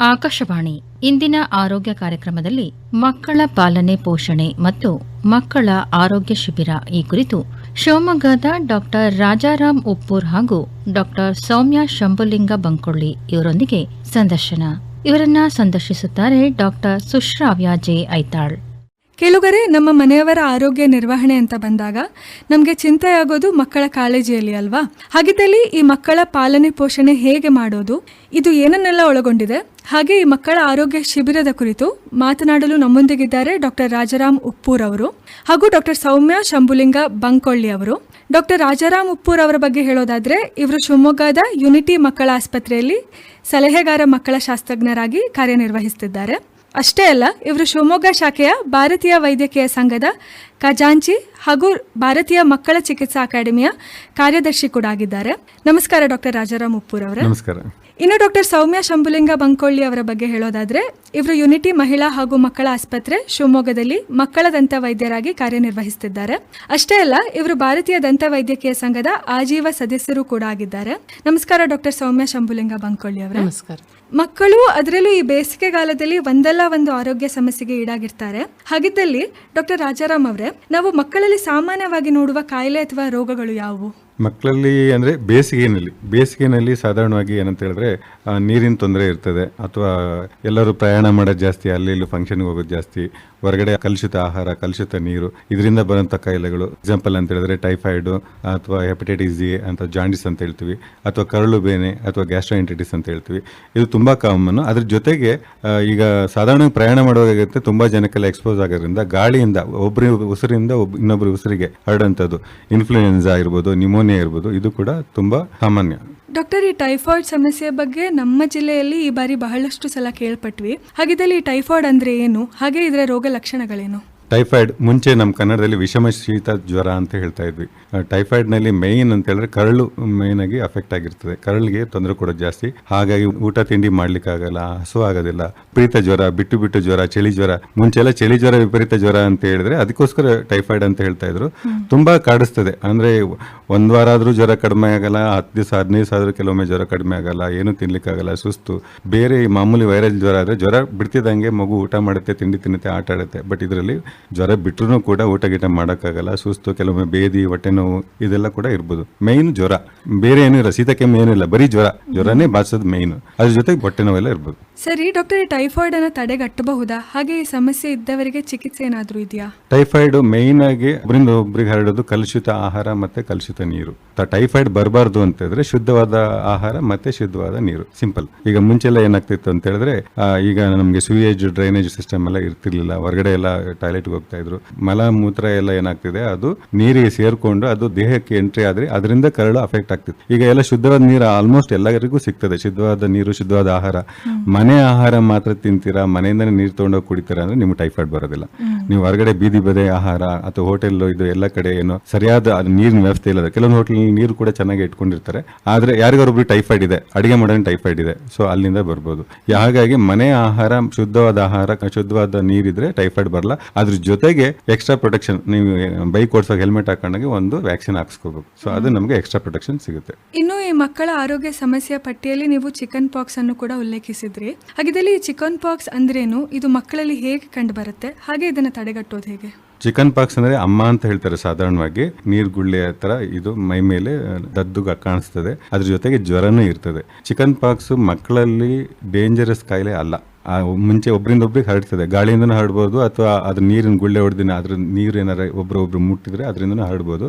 ಆಕಾಶವಾಣಿ ಇಂದಿನ ಆರೋಗ್ಯ ಕಾರ್ಯಕ್ರಮದಲ್ಲಿ ಮಕ್ಕಳ ಪಾಲನೆ ಪೋಷಣೆ ಮತ್ತು ಮಕ್ಕಳ ಆರೋಗ್ಯ ಶಿಬಿರ ಈ ಕುರಿತು ಶಿವಮೊಗ್ಗದ ಡಾಕ್ಟರ್ ರಾಜಾರಾಮ್ ಉಪ್ಪೂರ್ ಹಾಗೂ ಡಾಕ್ಟರ್ ಸೌಮ್ಯ ಶಂಭುಲಿಂಗ ಬಂಕೊಳ್ಳಿ ಇವರೊಂದಿಗೆ ಸಂದರ್ಶನ. ಇವರನ್ನ ಸಂದರ್ಶಿಸುತ್ತಾರೆ ಡಾಕ್ಟರ್ ಸುಶ್ರಾವ್ಯ ಜೆ ಐತಾಳ್. ಕೆಲವರೇ ನಮ್ಮ ಮನೆಯವರ ಆರೋಗ್ಯ ನಿರ್ವಹಣೆ ಅಂತ ಬಂದಾಗ ನಮಗೆ ಚಿಂತೆ ಆಗೋದು ಮಕ್ಕಳ ಕಾಳಜಿಯಲ್ಲಿ ಅಲ್ವಾ? ಹಾಗಿದ್ದಲ್ಲಿ ಈ ಮಕ್ಕಳ ಪಾಲನೆ ಪೋಷಣೆ ಹೇಗೆ ಮಾಡೋದು? ಇದು ಏನನ್ನೆಲ್ಲ ಒಳಗೊಂಡಿದೆ? ಹಾಗೆ ಈ ಮಕ್ಕಳ ಆರೋಗ್ಯ ಶಿಬಿರದ ಕುರಿತು ಮಾತನಾಡಲು ನಮ್ಮೊಂದಿಗಿದ್ದಾರೆ ಡಾಕ್ಟರ್ ರಾಜಾರಾಮ್ ಉಪ್ಪೂರ್ ಅವರು ಹಾಗೂ ಡಾಕ್ಟರ್ ಸೌಮ್ಯ ಶಂಭುಲಿಂಗ ಬಂಕೊಳ್ಳಿ ಅವರು. ಡಾಕ್ಟರ್ ರಾಜಾರಾಮ್ ಉಪ್ಪೂರ್ ಅವರ ಬಗ್ಗೆ ಹೇಳೋದಾದ್ರೆ, ಇವರು ಶಿವಮೊಗ್ಗದ ಯುನಿಟಿ ಮಕ್ಕಳ ಆಸ್ಪತ್ರೆಯಲ್ಲಿ ಸಲಹೆಗಾರ ಮಕ್ಕಳ ಶಾಸ್ತ್ರಜ್ಞರಾಗಿ ಕಾರ್ಯನಿರ್ವಹಿಸುತ್ತಿದ್ದಾರೆ. ಅಷ್ಟೇ ಅಲ್ಲ, ಇವರು ಶಿವಮೊಗ್ಗ ಶಾಖೆಯ ಭಾರತೀಯ ವೈದ್ಯಕೀಯ ಸಂಘದ ಖಜಾಂಚಿ ಹಾಗೂ ಭಾರತೀಯ ಮಕ್ಕಳ ಚಿಕಿತ್ಸಾ ಅಕಾಡೆಮಿಯ ಕಾರ್ಯದರ್ಶಿ ಕೂಡ ಆಗಿದ್ದಾರೆ. ನಮಸ್ಕಾರ ಡಾಕ್ಟರ್ ರಾಜಾರಾಮ್ ಉಪ್ಪೂರ್ ಅವರ. ನಮಸ್ಕಾರ. ಇನ್ನು ಡಾಕ್ಟರ್ ಸೌಮ್ಯ ಶಂಭುಲಿಂಗ ಬಂಕೊಳ್ಳಿ ಅವರ ಬಗ್ಗೆ ಹೇಳೋದಾದ್ರೆ ಇವರು ಯುನಿಟಿ ಮಹಿಳಾ ಹಾಗೂ ಮಕ್ಕಳ ಆಸ್ಪತ್ರೆ ಶಿವಮೊಗ್ಗದಲ್ಲಿ ಮಕ್ಕಳ ದಂತ ವೈದ್ಯರಾಗಿ ಕಾರ್ಯನಿರ್ವಹಿಸುತ್ತಿದ್ದಾರೆ ಅಷ್ಟೇ ಅಲ್ಲ ಇವರು ಭಾರತೀಯ ದಂತ ವೈದ್ಯಕೀಯ ಸಂಘದ ಆಜೀವ ಸದಸ್ಯರು ಕೂಡ ಆಗಿದ್ದಾರೆ. ನಮಸ್ಕಾರ ಡಾಕ್ಟರ್ ಸೌಮ್ಯ ಶಂಭುಲಿಂಗ ಬಂಕೊಳ್ಳಿ ಅವರ. ನಮಸ್ಕಾರ. ಮಕ್ಕಳು ಅದರಲ್ಲೂ ಈ ಬೇಸಿಗೆಗಾಲದಲ್ಲಿ ಒಂದಲ್ಲ ಒಂದು ಆರೋಗ್ಯ ಸಮಸ್ಯೆಗೆ ಈಡಾಗಿರ್ತಾರೆ. ಹಾಗಿದ್ದಲ್ಲಿ ಡಾಕ್ಟರ್ ರಾಜಾರಾಮ್ ಅವರೇ ನಾವು ಮಕ್ಕಳಲ್ಲಿ ಸಾಮಾನ್ಯವಾಗಿ ನೋಡುವ ಕಾಯಿಲೆ ಅಥವಾ ರೋಗಗಳು ಯಾವುವು? ಮಕ್ಕಳಲ್ಲಿ ಅಂದರೆ ಬೇಸಿಗೆಯಲ್ಲಿ ಬೇಸಿಗೆನಲ್ಲಿ ಸಾಧಾರಣವಾಗಿ ಏನಂತ ಹೇಳಿದ್ರೆ ನೀರಿನ ತೊಂದರೆ ಇರ್ತದೆ, ಅಥವಾ ಎಲ್ಲರೂ ಪ್ರಯಾಣ ಮಾಡೋದು ಜಾಸ್ತಿ, ಅಲ್ಲಿ ಇಲ್ಲಿ ಫಂಕ್ಷನ್ಗೆ ಹೋಗೋದು ಜಾಸ್ತಿ, ಹೊರಗಡೆ ಕಲುಷಿತ ಆಹಾರ, ಕಲುಷಿತ ನೀರು, ಇದರಿಂದ ಬರುವಂಥ ಕಾಯಿಲೆಗಳು ಎಕ್ಸಾಂಪಲ್ ಅಂತ ಹೇಳಿದ್ರೆ ಟೈಫಾಯ್ಡು ಅಥವಾ ಹೆಪಟೈಟಿಸ್ ಡಿ ಅಂತ ಜಾಂಡಿಸ್ ಅಂತ ಹೇಳ್ತೀವಿ, ಅಥವಾ ಕರಳು ಬೇನೆ, ಅಥವಾ ಗ್ಯಾಸ್ಟ್ರೈಂಟಿಟಿಸ್ ಅಂತ ಹೇಳ್ತೀವಿ, ಇದು ತುಂಬ ಕಾಮನ್ ಅದ್ರ ಜೊತೆಗೆ ಈಗ ಸಾಧಾರಣ ಪ್ರಯಾಣ ಮಾಡುವಾಗತ್ತೆ ತುಂಬ ಜನಕ್ಕೆಲ್ಲ ಎಕ್ಸ್ಪೋಸ್ ಆಗೋದ್ರಿಂದ, ಗಾಳಿಯಿಂದ ಒಬ್ಬರ ಉಸಿರಿಂದ ಒಬ್ಬ ಇನ್ನೊಬ್ಬರು ಉಸಿರಿಗೆ ಹರಡುವಂಥದ್ದು ಇನ್ಫ್ಲೂಯೆನ್ಸಾ ಇರ್ಬೋದು ನಿಮೋನಿಯಾ ಇರ್ಬೋದು. ಇದು ಕೂಡ ತುಂಬಾ ಸಾಮಾನ್ಯ. ಡಾಕ್ಟರ್, ಈ ಟೈಫಾಯ್ಡ್ ಸಮಸ್ಯೆ ಬಗ್ಗೆ ನಮ್ಮ ಜಿಲ್ಲೆಯಲ್ಲಿ ಈ ಬಾರಿ ಬಹಳಷ್ಟು ಸಲ ಕೇಳ್ಪಟ್ವಿ. ಹಾಗಿದ್ದಲ್ಲಿ ಈ ಟೈಫಾಯ್ಡ್ ಅಂದ್ರೆ ಏನು? ಹಾಗೆ ಇದರ ರೋಗ ಲಕ್ಷಣಗಳೇನು? ಟೈಫಾಯ್ಡ್ ಮುಂಚೆ ನಮ್ಮ ಕನ್ನಡದಲ್ಲಿ ವಿಷಮ ಶೀತ ಜ್ವರ ಅಂತ ಹೇಳ್ತಾ ಇದ್ವಿ. ಟೈಫಾಯ್ಡ್ನಲ್ಲಿ ಮೇಯ್ನ್ ಅಂತ ಹೇಳಿದ್ರೆ ಕರಳು ಮೇಯ್ನ್ ಆಗಿ ಅಫೆಕ್ಟ್ ಆಗಿರ್ತದೆ. ಕರಳಿಗೆ ತೊಂದರೆ ಕೊಡೋದು ಜಾಸ್ತಿ. ಹಾಗಾಗಿ ಊಟ ತಿಂಡಿ ಮಾಡ್ಲಿಕ್ಕಾಗಲ್ಲ ಹಸು ಆಗೋದಿಲ್ಲ. ಪ್ರೀತ ಜ್ವರ ಬಿಟ್ಟು ಬಿಟ್ಟು ಜ್ವರ ಚಳಿ ಜ್ವರ. ಮುಂಚೆಲ್ಲ ಚಳಿ ಜ್ವರ ವಿಪರೀತ ಜ್ವರ ಅಂತ ಹೇಳಿದ್ರೆ ಅದಕ್ಕೋಸ್ಕರ ಟೈಫಾಯ್ಡ್ ಅಂತ ಹೇಳ್ತಾ ಇದ್ರು. ತುಂಬಾ ಕಾಡಿಸ್ತದೆ. ಅಂದ್ರೆ ಒಂದ್ ವಾರ ಆದ್ರೂ ಜ್ವರ ಕಡಿಮೆ ಆಗಲ್ಲ ಹತ್ತು ದಿವಸ ಹದಿನೈದು ದಿವಸ ಆದ್ರೂ ಕೆಲವೊಮ್ಮೆ ಜ್ವರ ಕಡಿಮೆ ಆಗಲ್ಲ ಏನು ತಿನ್ಲಿಕ್ಕಾಗಲ್ಲ ಸುಸ್ತು. ಬೇರೆ ಈ ಮಾಮೂಲಿ ವೈರಲ್ ಜ್ವರ ಆದ್ರೆ ಜ್ವರ ಬಿಡ್ತಿದ್ದಂಗೆ ಮಗು ಊಟ ಮಾಡುತ್ತೆ ತಿಂಡಿ ತಿನ್ನುತ್ತೆ ಆಟ ಆಡುತ್ತೆ. ಬಟ್ ಇದರಲ್ಲಿ ಜ್ವರ ಬಿಟ್ಟರೂ ಕೂಡ ಊಟ ಗೀಟ ಮಾಡೋಕ್ಕಾಗಲ್ಲ ಸುಸ್ತು ಕೆಲವೊಮ್ಮೆ ಬೇದಿ ಹೊಟ್ಟೆ ನೋವು ಇದೆಲ್ಲ ಕೂಡ ಇರ್ಬೋದು. ಮೈನ್ ಜ್ವರ. ಬೇರೆ ಏನೂ ಇಲ್ಲ ಶೀತ ಕೆಮ್ಮು ಏನಿಲ್ಲ ಬರೀ ಜ್ವರ. ಜ್ವರನೇ ಬಾಸೋದು ಮೈನ್ ಅದ್ರ ಜೊತೆಗೆ ಹೊಟ್ಟೆ ನೋವೆಲ್ಲ ಇರ್ಬೋದು. ಸರಿ ಡಾಕ್ಟರ್ ಟೈಫಾಯ್ಡ್ ಅನ್ನ ತಡೆಗಟ್ಟಬಹುದಾ? ಹಾಗೆ ಈ ಸಮಸ್ಯೆ ಇದ್ದವರಿಗೆ ಚಿಕಿತ್ಸೆ ಏನಾದರೂ ಇದೆಯಾ? ಟೈಫಾಯ್ಡ್ ಮೈನ್ ಆಗಿ ಒಬ್ಬರಿಂದ ಒಬ್ರಿಗೆ ಹರಡೋದು ಕಲುಷಿತ ಆಹಾರ ಮತ್ತೆ ಕಲುಷಿತ ನೀರು. ಟೈಫಾಯ್ಡ್ ಬರಬಾರ್ದು ಅಂತ ಹೇಳಿದ್ರೆ ಶುದ್ಧವಾದ ಆಹಾರ ಮತ್ತೆ ಶುದ್ಧವಾದ ನೀರು. ಸಿಂಪಲ್ ಈಗ ಮುಂಚೆಲ್ಲ ಏನಾಗ್ತಿತ್ತು ಅಂತ ಹೇಳಿದ್ರೆ ಈಗ ನಮಗೆ ಸುಯೇಜ್ ಡ್ರೈನೇಜ್ ಸಿಸ್ಟಮ್ ಎಲ್ಲ ಇರ್ತಿರ್ಲಿಲ್ಲ. ಹೊರಗಡೆ ಎಲ್ಲ ಟಾಯ್ಲೆಟ್ಗೆ ಹೋಗ್ತಾ ಇದ್ರು. ಮಲ ಮೂತ್ರ ಎಲ್ಲ ಏನಾಗ್ತಿದೆ ಅದು ನೀರಿಗೆ ಸೇರ್ಕೊಂಡು ಅದು ದೇಹಕ್ಕೆ ಎಂಟ್ರಿ ಆದ್ರೆ ಅದರಿಂದ ಕರಳು ಅಫೆಕ್ಟ್ ಆಗ್ತಿತ್ತು. ಈಗ ಎಲ್ಲ ಶುದ್ಧವಾದ ನೀರು ಆಲ್ಮೋಸ್ಟ್ ಎಲ್ಲರಿಗೂ ಸಿಗ್ತದೆ. ಶುದ್ಧವಾದ ನೀರು ಶುದ್ಧವಾದ ಆಹಾರ. ಮನೆ ಆಹಾರ ಮಾತ್ರ ತಿಂತೀರಾ? ಮನೆಯಿಂದನೇ ನೀರು ತೊಗೊಂಡೋಗಿ ಕುಡಿತೀರಾ ಅಂದ್ರೆ ನಿಮ್ಗೆ ಟೈಫಾಯ್ಡ್ ಬರೋದಿಲ್ಲ. ನೀವು ಹೊರಗಡೆ ಬೀದಿ ಬದೆ ಆಹಾರ ಅಥವಾ ಹೋಟೆಲ್ ಇದು ಎಲ್ಲ ಕಡೆ ಏನು ಸರಿಯಾದ ನೀರಿನ ವ್ಯವಸ್ಥೆ ಇಲ್ಲ ಕೆಲವೊಂದು ಹೋಟೆಲ್ ನೀರು ಕೂಡ ಚೆನ್ನಾಗಿ ಇಟ್ಕೊಂಡಿರ್ತಾರೆ. ಆದ್ರೆ ಯಾರಿಗಾರೊಬ್ರು ಟೈಫಾಯ್ಡ್ ಇದೆ ಅಡಿಗೆ ಮಾಡೋಣ ಟೈಫಾಯ್ಡ್ ಇದೆ. ಸೊ ಅಲ್ಲಿಂದ ಬರ್ಬೋದು. ಹಾಗಾಗಿ ಮನೆ ಆಹಾರ ಶುದ್ಧವಾದ ಆಹಾರ ಶುದ್ಧವಾದ ನೀರಿದ್ರೆ ಟೈಫಾಯ್ಡ್ ಬರಲ್ಲ. ಅದ್ರ ಜೊತೆಗೆ ಎಕ್ಸ್ಟ್ರಾ ಪ್ರೊಟೆಕ್ಷನ್ ನೀವು ಬೈಕ್ ಓಡಿಸೋ ಹೆಲ್ಮೆಟ್ ಹಾಕೊಂಡಾಗ ಒಂದು ವ್ಯಾಕ್ಸಿನ್ ಹಾಕ್ಸ್ಕೋಬೇಕು. ಸೊ ಅದು ನಮಗೆ ಎಕ್ಸ್ಟ್ರಾ ಪ್ರೊಟೆಕ್ಷನ್ ಸಿಗುತ್ತೆ. ಇನ್ನು ಈ ಮಕ್ಕಳ ಆರೋಗ್ಯ ಸಮಸ್ಯೆ ಪಟ್ಟಿಯಲ್ಲಿ ನೀವು ಚಿಕನ್ ಪಾಕ್ಸ್ ಅನ್ನು ಕೂಡ ಉಲ್ಲೇಖಿಸಿದ್ರಿ. ಹಾಗಿದ್ದಲ್ಲಿ ಈ ಚಿಕನ್ ಪಾಕ್ಸ್ ಅಂದ್ರೇನು? ಇದು ಮಕ್ಕಳಲ್ಲಿ ಹೇಗೆ ಕಂಡು ಬರುತ್ತೆ ಹಾಗೆ ಇದನ್ನು ತಡೆಗಟ್ಟೋದು ಹೇಗೆ? ಚಿಕನ್ ಪಾಕ್ಸ್ ಅಂದ್ರೆ ಅಮ್ಮ ಅಂತ ಹೇಳ್ತಾರೆ ಸಾಧಾರಣವಾಗಿ. ನೀರ್ಗುಳ್ಳೆ ತರ ಇದು ಮೈ ಮೇಲೆ ದದ್ದು ಕಾಣಿಸ್ತದೆ. ಅದ್ರ ಜೊತೆಗೆ ಜ್ವರನೂ ಇರ್ತದೆ. ಚಿಕನ್ ಪಾಕ್ಸ್ ಮಕ್ಕಳಲ್ಲಿ ಡೇಂಜರಸ್ ಕಾಯಿಲೆ ಅಲ್ಲ. ಮುಂಚೆ ಒಬ್ಬರಿಂದ ಒಬ್ರಿಗೆ ಹರಡ್ತದೆ. ಗಾಳಿಯಿಂದನೂ ಹರಡ್ಬೋದು ಅಥವಾ ಅದ್ರ ನೀರಿನ ಗುಳ್ಳೆ ಹೊಡೆದಿನ ಅದ್ರ ನೀರು ಏನಾರ ಒಬ್ರೊಬ್ರು ಮುಟ್ಟಿದ್ರೆ ಅದರಿಂದನೂ ಹರಡ್ಬೋದು.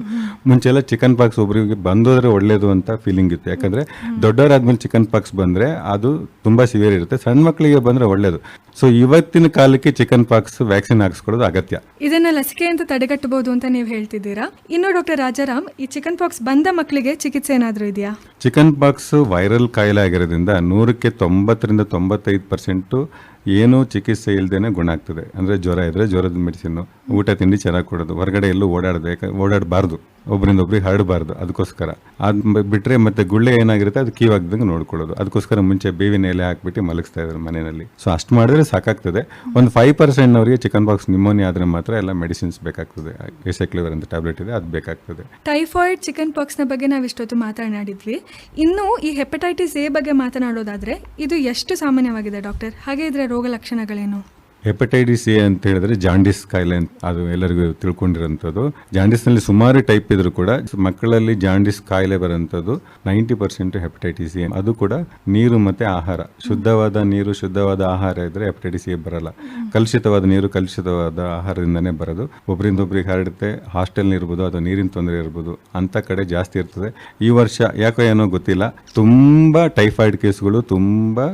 ಮುಂಚೆ ಎಲ್ಲ ಚಿಕನ್ ಪಾಕ್ಸ್ ಒಬ್ರಿಗೆ ಬಂದೋದ್ರೆ ಒಳ್ಳೇದು ಅಂತ ಫೀಲಿಂಗ್ ಇತ್ತು. ಯಾಕಂದ್ರೆ ದೊಡ್ಡವರಾದ್ಮೇಲೆ ಚಿಕನ್ ಪಾಕ್ಸ್ ಬಂದ್ರೆ ಅದು ತುಂಬಾ ಸಿವಿಯರ್ ಇರುತ್ತೆ. ಸಣ್ಣ ಮಕ್ಕಳಿಗೆ ಬಂದ್ರೆ ಒಳ್ಳೇದು. ಸೊ ಇವತ್ತಿನ ಕಾಲಕ್ಕೆ ಚಿಕನ್ ಪಾಕ್ಸ್ ವ್ಯಾಕ್ಸಿನ್ ಹಾಕಿಸ್ಕೊಳ್ಳೋದು ಅಗತ್ಯ. ಇದನ್ನ ಲಸಿಕೆ ಅಂತ ತಡೆಗಟ್ಟಬಹುದು ಅಂತ ನೀವು ಹೇಳ್ತಿದ್ದೀರಾ? ಇನ್ನು ಡಾಕ್ಟರ್ ರಾಜಾರಾಮ್ ಈ ಚಿಕನ್ ಪಾಕ್ಸ್ ಬಂದ ಮಕ್ಕಳಿಗೆ ಚಿಕಿತ್ಸೆ ಏನಾದರೂ ಇದೆಯಾ? ಚಿಕನ್ ಪಾಕ್ಸ್ ವೈರಲ್ ಕಾಯಿಲೆ ಆಗಿರೋದ್ರಿಂದ ನೂರಕ್ಕೆ ತೊಂಬತ್ತರಿಂದ ತೊಂಬತ್ತೈದು ಪರ್ಸೆಂಟು ಏನೂ ಚಿಕಿತ್ಸೆ ಇಲ್ಲದೇನೆ ಗುಣ ಆಗ್ತದೆ. ಅಂದರೆ ಜ್ವರ ಇದ್ದರೆ ಜ್ವರದ ಮೆಡಿಸಿನ್ನು ಊಟ, ತಿಂಡಿ ಚೆನ್ನಾಗಿ ಕೊಡೋದು. ಹೊರಗಡೆ ಎಲ್ಲೂ ಓಡಾಡಬೇಕು ಓಡಾಡಬಾರ್ದು. ಒಬ್ಬರಿಂದ ಒಬ್ರಿಗೆ ಹರಡಬಾರ್ದು. ಅದಕ್ಕೋಸ್ಕರ. ಅದು ಬಿಟ್ಟರೆ ಮತ್ತೆ ಗುಳ್ಳೆ ಏನಾಗಿರುತ್ತೆ, ಅದು ಕೀವಾಗ್ದಂಗೆ ನೋಡ್ಕೊಳ್ಳೋದು. ಅದಕ್ಕೋಸ್ಕರ ಮುಂಚೆ ಬೇವಿನ ಎಲೆ ಹಾಕ್ಬಿಟ್ಟು ಮಲಗಿಸ್ತಾ ಇದ್ದಾರೆ ಮನೆಯಲ್ಲಿ. ಸೊ ಅಷ್ಟು ಮಾಡಿದ್ರೆ ಸಾಕಾಗ್ತದೆ. ಒಂದು ಫೈವ್ ಪರ್ಸೆಂಟ್ನವರಿಗೆ ಚಿಕನ್ ಬಾಕ್ಸ್ ನಿಮೋನಿಯಾ ಆದರೆ ಮಾತ್ರ ಎಲ್ಲ ಮೆಡಿಸಿನ್ಸ್ ಬೇಕಾಗ್ತದೆ. ಎಸೆಕ್ಲಿವರ್ ಅಂತ ಟ್ಯಾಬ್ಲೆಟ್ ಇದೆ, ಅದು ಬೇಕಾಗ್ತದೆ. ಟೈಫಾಯ್ಡ್ ಚಿಕನ್ ಪಾಕ್ಸ್ನ ಬಗ್ಗೆ ನಾವು ಇಷ್ಟೊತ್ತು ಮಾತನಾಡಿದ್ವಿ. ಇನ್ನು ಈ ಹೆಪಟೈಟಿಸ್ ಎ ಬಗ್ಗೆ ಮಾತನಾಡೋದಾದ್ರೆ, ಇದು ಎಷ್ಟು ಸಾಮಾನ್ಯವಾಗಿದೆ ಡಾಕ್ಟರ್ ಹಾಗೆ ಇದರ ರೋಗ ಲಕ್ಷಣಗಳೇನು ಹೆಪಟೈಟಿಸ್ ಎ ಅಂತ ಹೇಳಿದ್ರೆ ಜಾಂಡಿಸ್ ಕಾಯಿಲೆ ಅಂತ ಅದು ಎಲ್ಲರಿಗೂ ತಿಳ್ಕೊಂಡಿರೋಂಥದ್ದು ಜಾಂಡಿಸ್ನಲ್ಲಿ ಸುಮಾರು ಟೈಪ್ ಇದ್ರು ಕೂಡ ಮಕ್ಕಳಲ್ಲಿ ಜಾಂಡಿಸ್ ಕಾಯಿಲೆ ಬರೋಂಥದ್ದು ನೈಂಟಿ ಪರ್ಸೆಂಟ್ ಹೆಪಟೈಟಿಸ್ ಎ. ಅದು ಕೂಡ ನೀರು ಮತ್ತೆ ಆಹಾರ. ಶುದ್ಧವಾದ ನೀರು, ಶುದ್ಧವಾದ ಆಹಾರ ಇದ್ರೆ ಹೆಪಟೈಟಿಸ್ ಎ ಬರಲ್ಲ. ಕಲುಷಿತವಾದ ನೀರು ಕಲುಷಿತವಾದ ಆಹಾರದಿಂದನೇ ಬರೋದು. ಒಬ್ಬರಿಂದ ಒಬ್ರಿಗೆ ಹರಡುತ್ತೆ ಹಾಸ್ಟೆಲ್ನ ಇರ್ಬೋದು ಅಥವಾ ನೀರಿನ ತೊಂದರೆ ಇರ್ಬೋದು, ಅಂಥ ಕಡೆ ಜಾಸ್ತಿ ಇರ್ತದೆ. ಈ ವರ್ಷ ಯಾಕೋ ಏನೋ ಗೊತ್ತಿಲ್ಲ. ತುಂಬಾ ಟೈಫಾಯ್ಡ್ ಕೇಸ್ಗಳು, ತುಂಬಾ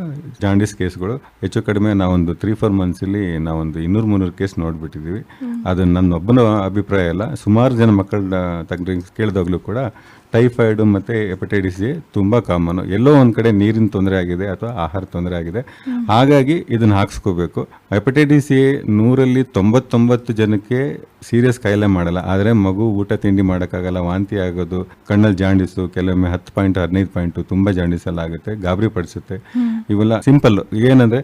ಜಾಂಡಿಸ್ ಕೇಸ್ಗಳು. ಹೆಚ್ಚು ಕಡಿಮೆ ನಾವೊಂದು ತ್ರೀ ಫೋರ್ ಮಂತ್ಸಲ್ಲಿ ನಾವೊಂದು ಇನ್ನೂರು ಮುನ್ನೂರು ಕೇಸ್ ನೋಡಿಬಿಟ್ಟಿದ್ದೀವಿ. ಅದು ನನ್ನ ಒಬ್ಬನ ಅಭಿಪ್ರಾಯ ಅಲ್ಲ. ಸುಮಾರು ಜನ ಮಕ್ಕಳ ತಗ್ರಿ ಕೇಳಿದಾಗಲೂ ಕೂಡ ಟೈಫಾಯ್ಡು ಮತ್ತು ಹೆಪಟೈಟಿಸ್ ಎ ತುಂಬ ಕಾಮನು. ಎಲ್ಲೋ ಒಂದು ಕಡೆ ನೀರಿನ ತೊಂದರೆ ಆಗಿದೆ ಅಥವಾ ಆಹಾರ ತೊಂದರೆ ಆಗಿದೆ. ಹಾಗಾಗಿ ಇದನ್ನು ಹಾಕ್ಸ್ಕೋಬೇಕು. ಹೆಪಟೈಟಿಸ್ ಎ ನೂರಲ್ಲಿ ತೊಂಬತ್ತೊಂಬತ್ತು ಜನಕ್ಕೆ ಸೀರಿಯಸ್ ಕಾಯಿಲೆ ಮಾಡಲ್ಲ. ಆದರೆ ಮಗು ಊಟ ತಿಂಡಿ ಮಾಡೋಕ್ಕಾಗಲ್ಲ ವಾಂತಿ ಆಗೋದು ಕಣ್ಣಲ್ಲಿ ಜಾಂಡಿಸು ಕೆಲವೊಮ್ಮೆ ಹತ್ತು ಪಾಯಿಂಟ್ ಹದಿನೈದು ಪಾಯಿಂಟು ತುಂಬ ಜಾಂಡಿಸಲ್ಲ ಆಗುತ್ತೆ ಗಾಬರಿ ಪಡಿಸುತ್ತೆ. ಇವೆಲ್ಲ ಸಿಂಪಲ್ ಏನಂದರೆ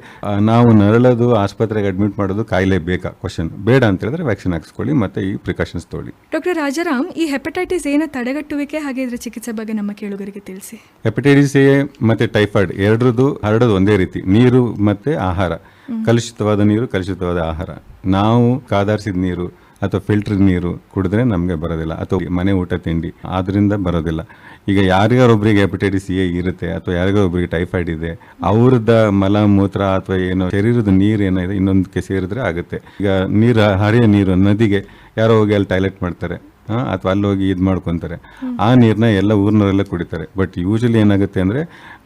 ನಾವು ನರಳೋದು ಆಸ್ಪತ್ರೆಗೆ ಅಡ್ಮಿಟ್ ಮಾಡೋದು ಕಾಯಿಲೆ ಬೇಕಾ? ಕ್ವಶನ್ ಬೇಡ ಅಂತ ಹೇಳಿದ್ರೆ ವ್ಯಾಕ್ಸಿನ್ ಹಾಕ್ಸ್ಕೊಳ್ಳಿ ಮತ್ತೆ ಈ ಪ್ರಿಕಾಷನ್ಸ್ ತೊಗೊಳ್ಳಿ. ಡಾಕ್ಟರ್ ರಾಜಾರಾಮ್ ಈ ಹೆಪಟೈಟಿಸ್ ಏನ ತಡೆಗಟ್ಟುವಿಕೆ ಹಾಗೆ ಇದರ ಚಿಕಿತ್ಸೆ ಬಗ್ಗೆ ನಮ್ಮ ಕೇಳುಗರಿಗೆ ತಿಳಿಸಿ. ಹೆಪಟೈಟಿಸ್ ಎ ಮತ್ತೆ ಟೈಫಾಯ್ಡ್ ಎರಡರದ್ದು ಹರಡೋದು ಒಂದೇ ರೀತಿ ನೀರು ಮತ್ತೆ ಆಹಾರ. ಕಲುಷಿತವಾದ ನೀರು ಕಲುಷಿತವಾದ ಆಹಾರ. ನಾವು ಕಾದಾರಿಸಿದ ನೀರು ಅಥವಾ ಫಿಲ್ಟರ್ ನೀರು ಕುಡಿದ್ರೆ ನಮಗೆ ಬರೋದಿಲ್ಲ ಅಥವಾ ಮನೆ ಊಟ ತಿಂಡಿ ಆದ್ರಿಂದ ಬರೋದಿಲ್ಲ. ಈಗ ಯಾರಿಗಾರೊಬ್ಬರಿಗೆ ಹೆಪಟೈಟಿಸ್ ಎ ಇರುತ್ತೆ ಅಥವಾ ಯಾರಿಗಾರೊಬ್ಬರಿಗೆ ಟೈಫಾಯ್ಡ್ ಇದೆ ಅವ್ರದ ಮಲ ಮೂತ್ರ ಅಥವಾ ಏನೋ ಶರೀರದ ನೀರು ಏನಿದೆ ಇನ್ನೊಂದಕ್ಕೆ ಸೇರಿದ್ರೆ ಆಗುತ್ತೆ. ಈಗ ನೀರು ಹರಿಯೋ ನೀರು ನದಿಗೆ ಯಾರೋ ಹೋಗಿ ಅಲ್ಲಿ ಟಾಯ್ಲೆಟ್ ಮಾಡ್ತಾರೆ. ಅಥವಾ ಅಲ್ಲಿ ಹೋಗಿ ಇದು ಮಾಡ್ಕೊತಾರೆ. ಆ ನೀರನ್ನ ಎಲ್ಲ ಊರಿನವರೆಲ್ಲ ಕುಡಿತಾರೆ. ಬಟ್ ಯೂಶಲಿ ಏನಾಗುತ್ತೆ ಅಂದರೆ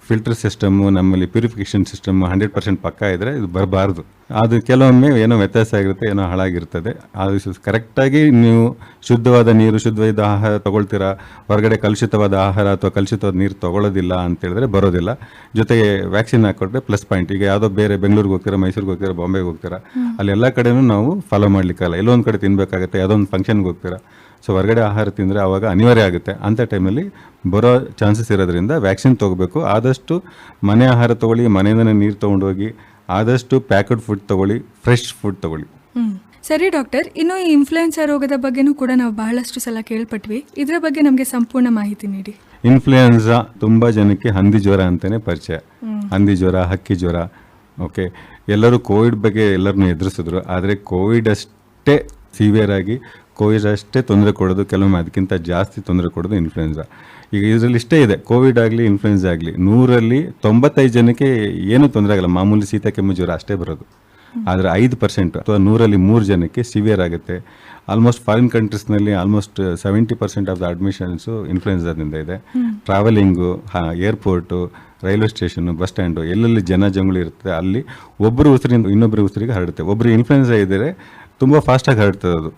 ಫಿಲ್ಟರ್ ಸಿಸ್ಟಮು ನಮ್ಮಲ್ಲಿ ಪ್ಯೂರಿಫಿಕೇಷನ್ ಸಿಸ್ಟಮ್ ಹಂಡ್ರೆಡ್ ಪರ್ಸೆಂಟ್ ಪಕ್ಕ ಇದ್ದರೆ ಇದು ಬರಬಾರ್ದು. ಅದು ಕೆಲವೊಮ್ಮೆ ಏನೋ ವ್ಯತ್ಯಾಸ ಆಗಿರುತ್ತೆ, ಏನೋ ಹಾಳಾಗಿರ್ತದೆ. ಅದು ಕರೆಕ್ಟಾಗಿ ನೀವು ಶುದ್ಧವಾದ ನೀರು, ಶುದ್ಧವಾದ ಆಹಾರ ತಗೊಳ್ತೀರಾ? ಹೊರಗಡೆ ಕಲುಷಿತವಾದ ಆಹಾರ ಅಥವಾ ಕಲುಷಿತವಾದ ನೀರು ತಗೊಳ್ಳೋದಿಲ್ಲ ಅಂತ ಹೇಳಿದ್ರೆ ಬರೋದಿಲ್ಲ. ಜೊತೆಗೆ ವ್ಯಾಕ್ಸಿನ್ ಹಾಕೊಟ್ರೆ ಪ್ಲಸ್ ಪಾಯಿಂಟ್ ಈಗ ಯಾವುದೋ ಬೇರೆ ಬೆಂಗಳೂರಿಗೆ ಹೋಗ್ತೀರಾ, ಮೈಸೂರಿಗೆ ಹೋಗ್ತೀರಾ, ಬಾಂಬೆಗೆ ಹೋಗ್ತೀರಾ ಅಲ್ಲಿ ಎಲ್ಲ ಕಡೆನೂ ನಾವು ಫಾಲೋ ಮಾಡಲಿಕ್ಕಲ್ಲ. ಎಲ್ಲೊಂದು ಕಡೆ ತಿನ್ಬೇಕಾಗುತ್ತೆ, ಯಾವುದೋ ಒಂದು ಫಂಕ್ಷನ್ಗೆ ಹೋಗ್ತೀರಾ. ಸೊ ಹೊರಗಡೆ ಆಹಾರ ತಿಂದರೆ ಆವಾಗ ಅನಿವಾರ್ಯ ಆಗುತ್ತೆ. ಅಂಥ ಟೈಮಲ್ಲಿ ಬರೋ ಚಾನ್ಸಸ್ ಇರೋದ್ರಿಂದ ವ್ಯಾಕ್ಸಿನ್ ತೊಗೋಬೇಕು. ಆದಷ್ಟು ಮನೆ ಆಹಾರ ತೊಗೊಳ್ಳಿ ಮನೆಯಿಂದನೇ ನೀರು ತೊಗೊಂಡೋಗಿ ಆದಷ್ಟು ಪ್ಯಾಕೆಡ್ ಫುಡ್ ತೊಗೊಳ್ಳಿ ಫ್ರೆಶ್ ಫುಡ್ ತೊಗೊಳ್ಳಿ. ಸರಿ ಡಾಕ್ಟರ್ ಇನ್ನು ಈ ಇನ್ಫ್ಲುಯೆನ್ಸಾ ರೋಗದ ಬಗ್ಗೆನೂ ಕೂಡ ನಾವು ಬಹಳಷ್ಟು ಸಲ ಕೇಳ್ಪಟ್ವಿ. ಇದರ ಬಗ್ಗೆ ನಮಗೆ ಸಂಪೂರ್ಣ ಮಾಹಿತಿ ನೀಡಿ. ಇನ್ಫ್ಲೂಯೆನ್ಸಾ ತುಂಬ ಜನಕ್ಕೆ ಹಂದಿ ಜ್ವರ ಅಂತಲೇ ಪರಿಚಯ. ಹಂದಿ ಜ್ವರ ಹಕ್ಕಿ ಜ್ವರ ಓಕೆ. ಎಲ್ಲರೂ ಕೋವಿಡ್ ಬಗ್ಗೆ ಎಲ್ಲರನ್ನೂ ಎದುರಿಸಿದ್ರು. ಆದರೆ ಕೋವಿಡ್ ಅಷ್ಟೇ ಸಿವಿಯರ್ ಆಗಿ ಕೋವಿಡ್ ಅಷ್ಟೇ ತೊಂದರೆ ಕೊಡೋದು, ಕೆಲವೊಮ್ಮೆ ಅದಕ್ಕಿಂತ ಜಾಸ್ತಿ ತೊಂದರೆ ಕೊಡೋದು ಇನ್ಫ್ಲುಯೆನ್ಸಾ ಈಗ ಇದರಲ್ಲಿ ಇಷ್ಟೇ ಇದೆ, ಕೋವಿಡ್ ಆಗಲಿ ಇನ್ಫ್ಲುಯೆನ್ಸಾ ಆಗಲಿ, ನೂರಲ್ಲಿ ತೊಂಬತ್ತೈದು ಜನಕ್ಕೆ ಏನೂ ತೊಂದರೆ ಆಗಲ್ಲ, ಮಾಮೂಲಿ ಶೀತ ಕೆಮ್ಮು ಜ್ವರ ಅಷ್ಟೇ ಬರೋದು. ಆದರೆ ಐದು ಪರ್ಸೆಂಟ್ ಅಥವಾ ನೂರಲ್ಲಿ ಮೂರು ಜನಕ್ಕೆ ಸಿವಿಯರ್ ಆಗುತ್ತೆ. Almost foreign ಕಂಟ್ರೀಸ್ನಲ್ಲಿ almost seventy percent of the admissions ಇನ್ಫ್ಲುಯೆನ್ಸಾದಿಂದ ಇದೆ. Travelling airport railway station bus stand ಎಲ್ಲೆಲ್ಲಿ ಜನ ಜಂಗುಳಿ ಇರುತ್ತೆ, ಅಲ್ಲಿ ಒಬ್ಬರು ಉಸಿರಿಂದ ಇನ್ನೊಬ್ಬರು ಉಸಿರಿಗೆ ಹರಡುತ್ತೆ. ಒಬ್ಬರು ಇನ್ಫ್ಲುಯೆನ್ಸಾ ಇದ್ದರೆ ತುಂಬ ಫಾಸ್ಟಾಗಿ ಹರಡ್ತದೆ ಅದು.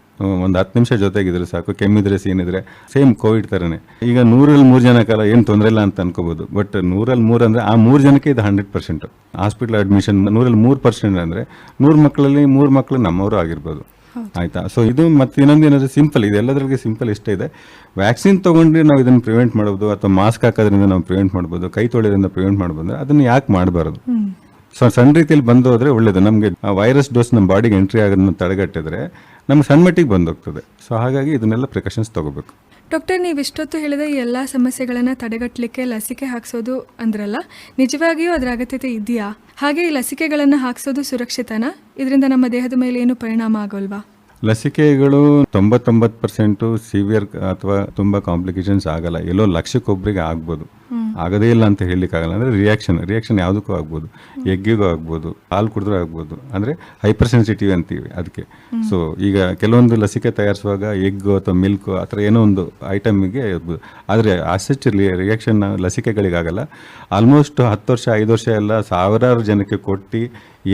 ಒಂದು ಹತ್ತು ನಿಮಿಷ ಜೊತೆಗಿದ್ರೆ ಸಾಕು ಕೆಮ್ಮಿದ್ರೆ ಸೀನಿದ್ರೆ ಸೇಮ್ ಕೋವಿಡ್ ಥರನೇ ಈಗ ನೂರಲ್ಲಿ ಮೂರು ಜನ ಕಾಲ ಏನು ತೊಂದರೆ ಇಲ್ಲ ಅಂತ ಅನ್ಕೋಬೋದು ಬಟ್ ನೂರಲ್ಲಿ ಮೂರು ಅಂದರೆ ಆ ಮೂರು ಜನಕ್ಕೆ ಇದು ಹಂಡ್ರೆಡ್ ಪರ್ಸೆಂಟ್ ಹಾಸ್ಪಿಟಲ್ ಅಡ್ಮಿಷನ್ ನೂರಲ್ಲಿ ಮೂರು ಪರ್ಸೆಂಟ್ ಅಂದರೆ ನೂರು ಮಕ್ಕಳಲ್ಲಿ ಮೂರು ಮಕ್ಕಳು ನಮ್ಮವರು ಆಗಿರ್ಬೋದು. ಆಯ್ತಾ? ಸೊ ಇದು ಮತ್ತೆ ಇನ್ನೊಂದು ಏನಾದರೂ ಸಿಂಪಲ್ ಇದೆ ಎಲ್ಲದ್ರಲ್ಲಿ ಸಿಂಪಲ್ ಇಷ್ಟ ಇದೆ. ವ್ಯಾಕ್ಸಿನ್ ತೊಗೊಂಡ್ರೆ ನಾವು ಇದನ್ನು ಪ್ರಿವೆಂಟ್ ಮಾಡ್ಬೋದು ಅಥವಾ ಮಾಸ್ಕ್ ಹಾಕೋದ್ರಿಂದ ನಾವು ಪ್ರಿವೆಂಟ್ ಮಾಡ್ಬೋದು ಕೈ ತೊಳೆಯೋದ್ರಿಂದ ಪ್ರಿವೆಂಟ್ ಮಾಡ್ಬೋದು ಅದನ್ನು ಯಾಕೆ ಮಾಡಬಾರ್ದು? ಸೊ ಸಣ್ಣ ರೀತಿಯಲ್ಲಿ ಬಂದು ಹೋದ್ರೆ ಒಳ್ಳೇದು. ನಮಗೆ ವೈರಸ್ ಡೋಸ್ ನಮ್ಮ ಬಾಡಿಗೆ ಎಂಟ್ರಿ ಆಗೋದನ್ನ ತಡೆಗಟ್ಟಿದ್ರೆ ನಮ್ಗೆ ಸಣ್ಣ ಮಟ್ಟಿಗೆ ಬಂದೋಗ್ತದೆ. ಸೊ ಹಾಗಾಗಿ ಇದನ್ನೆಲ್ಲ ಪ್ರಿಕಾಷನ್ಸ್ ತಗೋಬೇಕು. ಡಾಕ್ಟರ್ ನೀವು ಇಷ್ಟೊತ್ತು ಹೇಳಿದ ಈ ಎಲ್ಲ ಸಮಸ್ಯೆಗಳನ್ನು ತಡೆಗಟ್ಟಲಿಕ್ಕೆ ಲಸಿಕೆ ಹಾಕ್ಸೋದು ಅಂದ್ರಲ್ಲ ನಿಜವಾಗಿಯೂ ಅದರ ಅಗತ್ಯತೆ ಇದೆಯಾ? ಹಾಗೆ ಈ ಲಸಿಕೆಗಳನ್ನು ಹಾಕ್ಸೋದು ಸುರಕ್ಷಿತನಾ? ಇದರಿಂದ ನಮ್ಮ ದೇಹದ ಮೇಲೆ ಏನು ಪರಿಣಾಮ ಆಗೋಲ್ವಾ? ಲಸಿಕೆಗಳು ತೊಂಬತ್ತೊಂಬತ್ತು ಪರ್ಸೆಂಟು ಸಿವಿಯರ್ ಅಥವಾ ತುಂಬ ಕಾಂಪ್ಲಿಕೇಶನ್ಸ್ ಆಗಲ್ಲ. ಎಲ್ಲೋ ಲಕ್ಷಕ್ಕೊಬ್ಬರಿಗೆ ಆಗ್ಬೋದು. ಆಗದೇ ಇಲ್ಲ ಅಂತ ಹೇಳಲಿಕ್ಕಾಗಲ್ಲ. ಅಂದರೆ ರಿಯಾಕ್ಷನ್ ರಿಯಾಕ್ಷನ್ ಯಾವುದಕ್ಕೂ ಆಗ್ಬೋದು. ಎಗ್ಗಿಗೂ ಆಗ್ಬೋದು, ಹಾಲು ಕುಡಿದ್ರೂ ಆಗ್ಬೋದು. ಅಂದರೆ ಹೈಪರ್ ಸೆನ್ಸಿಟಿವ್ ಅಂತೀವಿ ಅದಕ್ಕೆ. ಸೊ ಈಗ ಕೆಲವೊಂದು ಲಸಿಕೆ ತಯಾರಿಸುವಾಗ ಎಗ್ಗು ಅಥವಾ ಮಿಲ್ಕು ಆ ಥರ ಏನೋ ಒಂದು ಐಟಮಿಗೆ ಆದರೆ ಅಸೆಚ್ ರಿಯಾಕ್ಷನ್ ಲಸಿಕೆಗಳಿಗಾಗಲ್ಲ. ಆಲ್ಮೋಸ್ಟ್ ಹತ್ತು ವರ್ಷ, ಐದು ವರ್ಷ ಎಲ್ಲ ಸಾವಿರಾರು ಜನಕ್ಕೆ ಕೊಟ್ಟು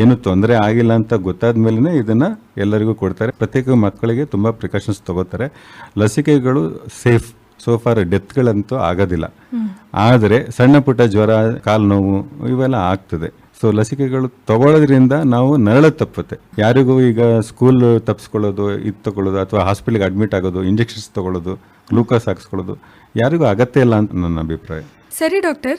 ಏನು ತೊಂದರೆ ಆಗಿಲ್ಲ ಅಂತ ಗೊತ್ತಾದ ಮೇಲೇ ಇದನ್ನು ಎಲ್ಲರಿಗೂ ಕೊಡ್ತಾರೆ. ಪ್ರತ್ಯೇಕ ಮಕ್ಕಳಿಗೆ ತುಂಬ ಪ್ರಿಕಾಷನ್ಸ್ ತಗೋತಾರೆ. ಲಸಿಕೆಗಳು ಸೇಫ್ ಸೋ ಫಾರ್ ಡೆತ್ಗಳಂತೂ ಆಗೋದಿಲ್ಲ. ಆದರೆ ಸಣ್ಣ ಪುಟ್ಟ ಜ್ವರ ಕಾಲು ನೋವು ಇವೆಲ್ಲ ಆಗ್ತದೆ. ಸೊ ಲಸಿಕೆಗಳು ತಗೊಳ್ಳೋದ್ರಿಂದ ನಾವು ನರಳ ತಪ್ಪುತ್ತೆ. ಯಾರಿಗೂ ಈಗ ಸ್ಕೂಲ್ ತಪ್ಪಿಸ್ಕೊಳ್ಳೋದು ಇದು ತಗೊಳ್ಳೋದು ಅಥವಾ ಹಾಸ್ಪಿಟ್ಲಿಗೆ ಅಡ್ಮಿಟ್ ಆಗೋದು ಇಂಜೆಕ್ಷನ್ಸ್ ತಗೊಳ್ಳೋದು ಗ್ಲೂಕೋಸ್ ಹಾಕ್ಸ್ಕೊಳ್ಳೋದು ಯಾರಿಗೂ ಅಗತ್ಯ ಇಲ್ಲ ಅಂತ ನನ್ನ ಅಭಿಪ್ರಾಯ. ಸರಿ ಡಾಕ್ಟರ್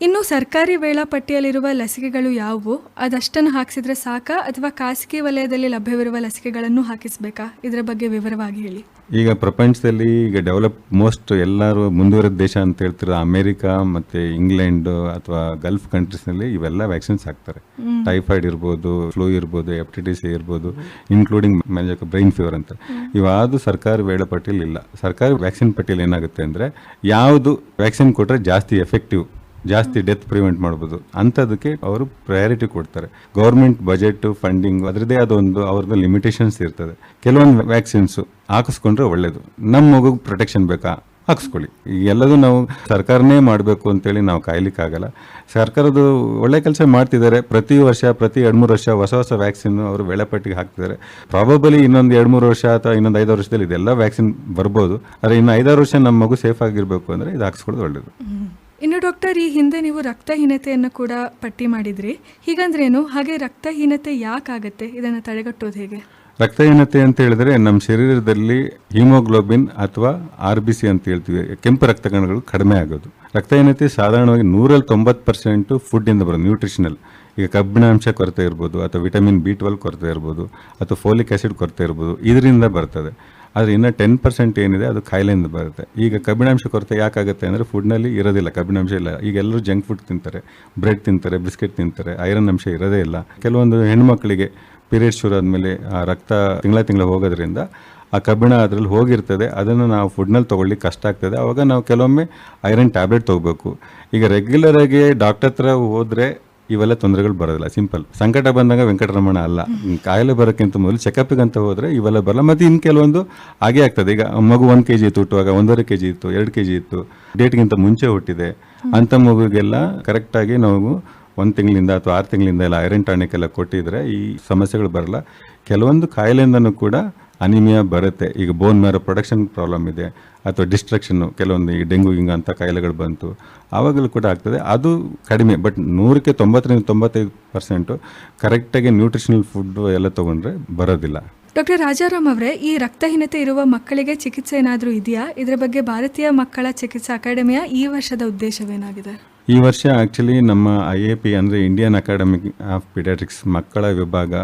ಇನ್ನು ಸರ್ಕಾರಿ ವೇಳಾಪಟ್ಟಿಯಲ್ಲಿರುವ ಲಸಿಕೆಗಳು ಯಾವುವು? ಅದಷ್ಟನ್ನು ಹಾಕಿಸಿದ್ರೆ ಸಾಕಾ? ಅಥವಾ ಖಾಸಗಿ ವಲಯದಲ್ಲಿ ಲಭ್ಯವಿರುವ ಲಸಿಕೆಗಳನ್ನು ಹಾಕಿಸಬೇಕಾ? ಇದರ ಬಗ್ಗೆ ವಿವರವಾಗಿ ಹೇಳಿ. ಈಗ ಪ್ರಪಂಚದಲ್ಲಿ ಈಗ ಡೆವಲಪ್ ಮೋಸ್ಟ್ ಎಲ್ಲರೂ ಮುಂದುವರೆದ ದೇಶ ಅಂತ ಹೇಳ್ತಿರೋ ಅಮೆರಿಕ ಮತ್ತೆ ಇಂಗ್ಲೆಂಡ್ ಅಥವಾ ಗಲ್ಫ್ ಕಂಟ್ರೀಸ್ನಲ್ಲಿ ಇವೆಲ್ಲ ವ್ಯಾಕ್ಸಿನ್ಸ್ ಹಾಕ್ತಾರೆ. ಟೈಫಾಯ್ಡ್ ಇರ್ಬೋದು ಫ್ಲೂ ಇರ್ಬೋದು ಹೆಪಟೈಟಿಸ್ ಎ ಇರ್ಬೋದು ಇನ್ಕ್ಲೂಡಿಂಗ್ ಬ್ರೈನ್ ಫೀವರ್ ಅಂತ. ಇವಾದು ಸರ್ಕಾರಿ ವೇಳಾಪಟ್ಟಿಯಲ್ಲಿ ಇಲ್ಲ ಸರ್ಕಾರಿ ವ್ಯಾಕ್ಸಿನ್ ಪಟ್ಟಿಯಲ್ಲಿ ಏನಾಗುತ್ತೆ ಅಂದರೆ ಯಾವುದು ವ್ಯಾಕ್ಸಿನ್ ಕೊಟ್ಟರೆ ಜಾಸ್ತಿ ಎಫೆಕ್ಟಿವ್ ಜಾಸ್ತಿ ಡೆತ್ ಪ್ರಿವೆಂಟ್ ಮಾಡ್ಬೋದು. ಅಂಥದಕ್ಕೆ ಅವರು ಪ್ರಯಾರಿಟಿ ಕೊಡ್ತಾರೆ. ಗೌರ್ಮೆಂಟ್ ಬಜೆಟ್ ಫಂಡಿಂಗ್ ಅದರದೇ ಅದೊಂದು ಅವ್ರದ್ದು ಲಿಮಿಟೇಷನ್ಸ್ ಇರ್ತದೆ. ಕೆಲವೊಂದು ವ್ಯಾಕ್ಸಿನ್ಸು ಹಾಕಿಸ್ಕೊಂಡ್ರೆ ಒಳ್ಳೇದು. ನಮ್ಮ ಮಗುಗೆ ಪ್ರೊಟೆಕ್ಷನ್ ಬೇಕಾ? ಹಾಕಿಸ್ಕೊಳ್ಳಿ. ಎಲ್ಲದೂ ನಾವು ಸರ್ಕಾರನೇ ಮಾಡಬೇಕು ಅಂತೇಳಿ ನಾವು ಕಾಯ್ಲಿಕ್ಕಾಗಲ್ಲ. ಸರ್ಕಾರದ ಒಳ್ಳೆ ಕೆಲಸ ಮಾಡ್ತಿದ್ದಾರೆ. ಪ್ರತಿ ವರ್ಷ, ಪ್ರತಿ ಎರಡು ಮೂರು ವರ್ಷ ಹೊಸ ಹೊಸ ವ್ಯಾಕ್ಸಿನ್ ಅವರು ವೇಳಾಪಟ್ಟಿಗೆ ಹಾಕ್ತಿದ್ದಾರೆ. ಪ್ರಾಬಬಲಿ ಇನ್ನೊಂದು ಎರಡು ಮೂರು ವರ್ಷ ಅಥವಾ ಇನ್ನೊಂದು ಐದಾರು ವರ್ಷದಲ್ಲಿ ಇದೆಲ್ಲ ವ್ಯಾಕ್ಸಿನ್ ಬರ್ಬೋದು. ಆದರೆ ಇನ್ನು ಐದಾರು ವರ್ಷ ನಮ್ಮ ಮಗು ಸೇಫ್ ಆಗಿರಬೇಕು ಅಂದರೆ ಇದು ಹಾಕ್ಸ್ಕೊಳ್ಳೋದು ಒಳ್ಳೇದು. ಇನ್ನು ಡಾಕ್ಟರ್, ಈ ಹಿಂದೆ ನೀವು ರಕ್ತಹೀನತೆಯನ್ನು ಕೂಡ ಪಟ್ಟಿ ಮಾಡಿದ್ರಿ. ಹೀಗಂದ್ರೇನು ಹಾಗೆ ರಕ್ತಹೀನತೆ ಯಾಕಾಗತ್ತೆ? ಇದನ್ನು ತಡೆಗಟ್ಟೋದು ಹೇಗೆ? ರಕ್ತಹೀನತೆ ಅಂತ ಹೇಳಿದ್ರೆ ನಮ್ಮ ಶರೀರದಲ್ಲಿ ಹಿಮೋಗ್ಲೋಬಿನ್ ಅಥವಾ ಆರ್ ಬಿ ಸಿ ಅಂತ ಹೇಳ್ತೀವಿ. ಕೆಂಪು ರಕ್ತ ಕಣಗಳು ಕಡಿಮೆ ಆಗೋದು. ರಕ್ತಹೀನತೆ ಸಾಧಾರಣವಾಗಿ ನೂರಲ್ಲಿ ತೊಂಬತ್ತು ಪರ್ಸೆಂಟು ಫುಡ್ಡಿಂದ ಬರೋದು, ನ್ಯೂಟ್ರಿಷನಲ್. ಈಗ ಕಬ್ಬಿಣಾಂಶ ಕೊರತೆ ಇರ್ಬೋದು, ಅಥವಾ ವಿಟಮಿನ್ ಬಿ ಟ್ವೆಲ್ ಕೊರತೆ ಇರ್ಬೋದು, ಅಥವಾ ಫೋಲಿಕ್ ಆಸಿಡ್ ಕೊರತೆ ಇರ್ಬೋದು, ಇದರಿಂದ ಬರ್ತದೆ. ಆದರೆ ಇನ್ನು ಟೆನ್ ಪರ್ಸೆಂಟ್ ಏನಿದೆ, ಅದು ಕಾಯಿಲೆಯಿಂದ ಬರುತ್ತೆ. ಈಗ ಕಬ್ಬಿಣಾಂಶ ಕೊರತೆ ಯಾಕಾಗುತ್ತೆ ಅಂದರೆ ಫುಡ್ನಲ್ಲಿ ಇರೋದಿಲ್ಲ. ಕಬ್ಬಿಣಾಂಶ ಇಲ್ಲ. ಈಗ ಎಲ್ಲರೂ ಜಂಕ್ ಫುಡ್ ತಿಂತಾರೆ. ಬ್ರೆಡ್ ತಿಂತಾರೆ ಬಿಸ್ಕೆಟ್ ತಿಂತಾರೆ. ಐರನ್ ಅಂಶ ಇರೋದೇ ಇಲ್ಲ. ಕೆಲವೊಂದು ಹೆಣ್ಮಕ್ಳಿಗೆ ಪೀರಿಯಡ್ಸ್ ಶುರು ಆದಮೇಲೆ, ಆ ರಕ್ತ ತಿಂಗಳ ತಿಂಗಳ ಹೋಗೋದ್ರಿಂದ ಆ ಕಬ್ಬಿಣ ಅದರಲ್ಲಿ ಹೋಗಿರ್ತದೆ. ಅದನ್ನು ನಾವು ಫುಡ್ನಲ್ಲಿ ತೊಗೊಳ್ಳಿಕ್ಕೆ ಕಷ್ಟ ಆಗ್ತದೆ. ಆವಾಗ ನಾವು ಕೆಲವೊಮ್ಮೆ ಐರನ್ ಟ್ಯಾಬ್ಲೆಟ್ ತೊಗೋಬೇಕು. ಈಗ ರೆಗ್ಯುಲರಾಗಿ ಡಾಕ್ಟರ್ ಹತ್ರ ಹೋದರೆ ಇವೆಲ್ಲ ತೊಂದರೆಗಳು ಬರೋದಿಲ್ಲ. ಸಿಂಪಲ್ ಸಂಕಟ ಬಂದಾಗ ವೆಂಕಟರಮಣ ಅಲ್ಲ. ಕಾಯಿಲೆ ಬರೋಕ್ಕಿಂತ ಮೊದಲು ಚೆಕಪ್ಗೆ ಅಂತ ಹೋದರೆ ಇವೆಲ್ಲ ಬರಲ್ಲ. ಮತ್ತು ಇನ್ನು ಕೆಲವೊಂದು ಹಾಗೆ ಆಗ್ತದೆ. ಈಗ ಮಗು ಒಂದು ಕೆ ಜಿ ಇತ್ತು ಹುಟ್ಟುವಾಗ ಒಂದೂವರೆ ಕೆ ಜಿ ಇತ್ತು ಎರಡು ಕೆ ಜಿ ಇತ್ತು ಡೇಟ್ಗಿಂತ ಮುಂಚೆ ಹುಟ್ಟಿದೆ. ಅಂಥ ಮಗುಗೆಲ್ಲ ಕರೆಕ್ಟಾಗಿ ನಾವು ಒಂದು ತಿಂಗಳಿಂದ ಅಥವಾ ಆರು ತಿಂಗಳಿಂದ ಎಲ್ಲ ಐರನ್ ಟಾನಿಕ್ ಎಲ್ಲ ಕೊಟ್ಟಿದ್ರೆ ಈ ಸಮಸ್ಯೆಗಳು ಬರಲ್ಲ. ಕೆಲವೊಂದು ಕಾಯಿಲೆಯಿಂದನೂ ಕೂಡ ಅನಿಮಿಯಾ ಬರುತ್ತೆ. ಈಗ ಬೋನ್ ಮೇರೋ ಪ್ರೊಡಕ್ಷನ್ ಪ್ರಾಬ್ಲಮ್ ಇದೆ. ಅಥವಾ ಡಿಸ್ಟ್ರಕ್ಷನ್ನು ಕೆಲವೊಂದು ಈ ಡೆಂಗು ಹಿಂಗ ಅಂತ ಕಾಯಿಲೆಗಳು ಬಂತು. ಆವಾಗಲೂ ಕೂಡ ಆಗ್ತದೆ. ಅದು ಕಡಿಮೆ ಬಟ್ ನೂರಕ್ಕೆ ತೊಂಬತ್ತರಿಂದ ತೊಂಬತ್ತೈದು ಪರ್ಸೆಂಟು ಕರೆಕ್ಟಾಗಿ ನ್ಯೂಟ್ರಿಷನಲ್ ಫುಡ್ ಎಲ್ಲ ತೊಗೊಂಡ್ರೆ ಬರೋದಿಲ್ಲ. ಡಾಕ್ಟರ್ ರಾಜಾರಾಮ್ ಅವರೇ ಈ ರಕ್ತಹೀನತೆ ಇರುವ ಮಕ್ಕಳಿಗೆ ಚಿಕಿತ್ಸೆ ಏನಾದರೂ ಇದೆಯಾ? ಇದರ ಬಗ್ಗೆ ಭಾರತೀಯ ಮಕ್ಕಳ ಚಿಕಿತ್ಸಾ ಅಕಾಡೆಮಿಯ ಈ ವರ್ಷದ ಉದ್ದೇಶವೇನಾಗಿದೆ? ಈ ವರ್ಷ ಆ್ಯಕ್ಚುಲಿ ನಮ್ಮ ಐ ಎ ಪಿ ಅಂದರೆ ಇಂಡಿಯನ್ ಅಕಾಡೆಮಿ ಆಫ್ ಪಿಡಿಯಾಟ್ರಿಕ್ಸ್ ಮಕ್ಕಳ ವಿಭಾಗ.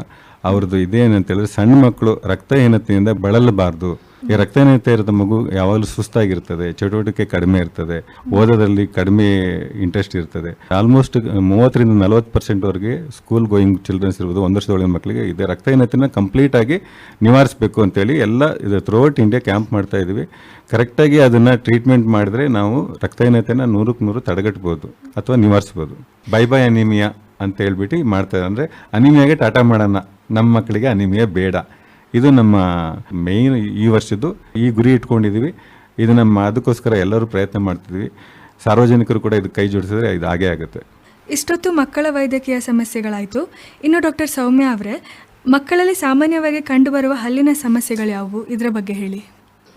ಅವ್ರದ್ದು ಇದೇನಂತೇಳಿದ್ರೆ ಸಣ್ಣ ಮಕ್ಕಳು ರಕ್ತಹೀನತೆಯಿಂದ ಬಳಲಬಾರ್ದು. ಈ ರಕ್ತಹೀನತೆ ಇರೋದ ಮಗು ಯಾವಾಗಲೂ ಸುಸ್ತಾಗಿರ್ತದೆ, ಚಟುವಟಿಕೆ ಕಡಿಮೆ ಇರ್ತದೆ, ಓದೋದ್ರಲ್ಲಿ ಕಡಿಮೆ ಇಂಟ್ರೆಸ್ಟ್ ಇರ್ತದೆ. ಆಲ್ಮೋಸ್ಟ್ ಮೂವತ್ತರಿಂದ ನಲವತ್ತು ಪರ್ಸೆಂಟ್ವರೆಗೆ ಸ್ಕೂಲ್ ಗೋಯಿಂಗ್ ಚಿಲ್ಡ್ರನ್ಸ್ ಇರ್ಬೋದು, ಒಂದು ವರ್ಷದೊಳಗಿನ ಮಕ್ಕಳಿಗೆ ಇದೆ ರಕ್ತಹೀನತೆನ ಕಂಪ್ಲೀಟ್ ಆಗಿ ನಿವಾರಿಸಬೇಕು ಅಂತೇಳಿ ಎಲ್ಲ ಇದು ಥ್ರೂಔಟ್ ಇಂಡಿಯಾ ಕ್ಯಾಂಪ್ ಮಾಡ್ತಾ ಇದ್ದೀವಿ. ಕರೆಕ್ಟಾಗಿ ಅದನ್ನು ಟ್ರೀಟ್ಮೆಂಟ್ ಮಾಡಿದ್ರೆ ನಾವು ರಕ್ತಹೀನತೆನ ನೂರಕ್ಕೆ ನೂರು ತಡೆಗಟ್ಬೋದು ಅಥವಾ ನಿವಾರಿಸ್ಬೋದು. ಬೈ ಬೈ ಅನಿಮಿಯಾ ಅಂತ ಹೇಳ್ಬಿಟ್ಟು ಮಾಡ್ತಾರೆ. ಅಂದರೆ ಅನಿಮಿಯಾಗೆ ಟಾಟಾ ಮಾಡೋಣ. ನಮ್ಮ ಮಕ್ಕಳಿಗೆ ಅನಿಮಿಯಾ ಬೇಡ. ಇದು ನಮ್ಮ ಮೇನ್ ಈ ವರ್ಷದ್ದು ಈ ಗುರಿ ಇಟ್ಕೊಂಡಿದ್ದೀವಿ ಇದು ನಮ್ಮ ಅದಕ್ಕೋಸ್ಕರ ಎಲ್ಲರೂ ಪ್ರಯತ್ನ ಮಾಡ್ತಿದ್ವಿ. ಸಾರ್ವಜನಿಕರು ಕೂಡ ಇದು ಕೈ ಜೋಡಿಸಿದ್ರೆ ಇದು ಹಾಗೇ ಆಗುತ್ತೆ. ಇಷ್ಟೊತ್ತು ಮಕ್ಕಳ ವೈದ್ಯಕೀಯ ಸಮಸ್ಯೆಗಳಾಯಿತು. ಇನ್ನು ಡಾಕ್ಟರ್ ಸೌಮ್ಯ ಅವರೇ, ಮಕ್ಕಳಲ್ಲಿ ಸಾಮಾನ್ಯವಾಗಿ ಕಂಡುಬರುವ ಹಲ್ಲಿನ ಸಮಸ್ಯೆಗಳು ಯಾವುವು? ಇದರ ಬಗ್ಗೆ ಹೇಳಿ.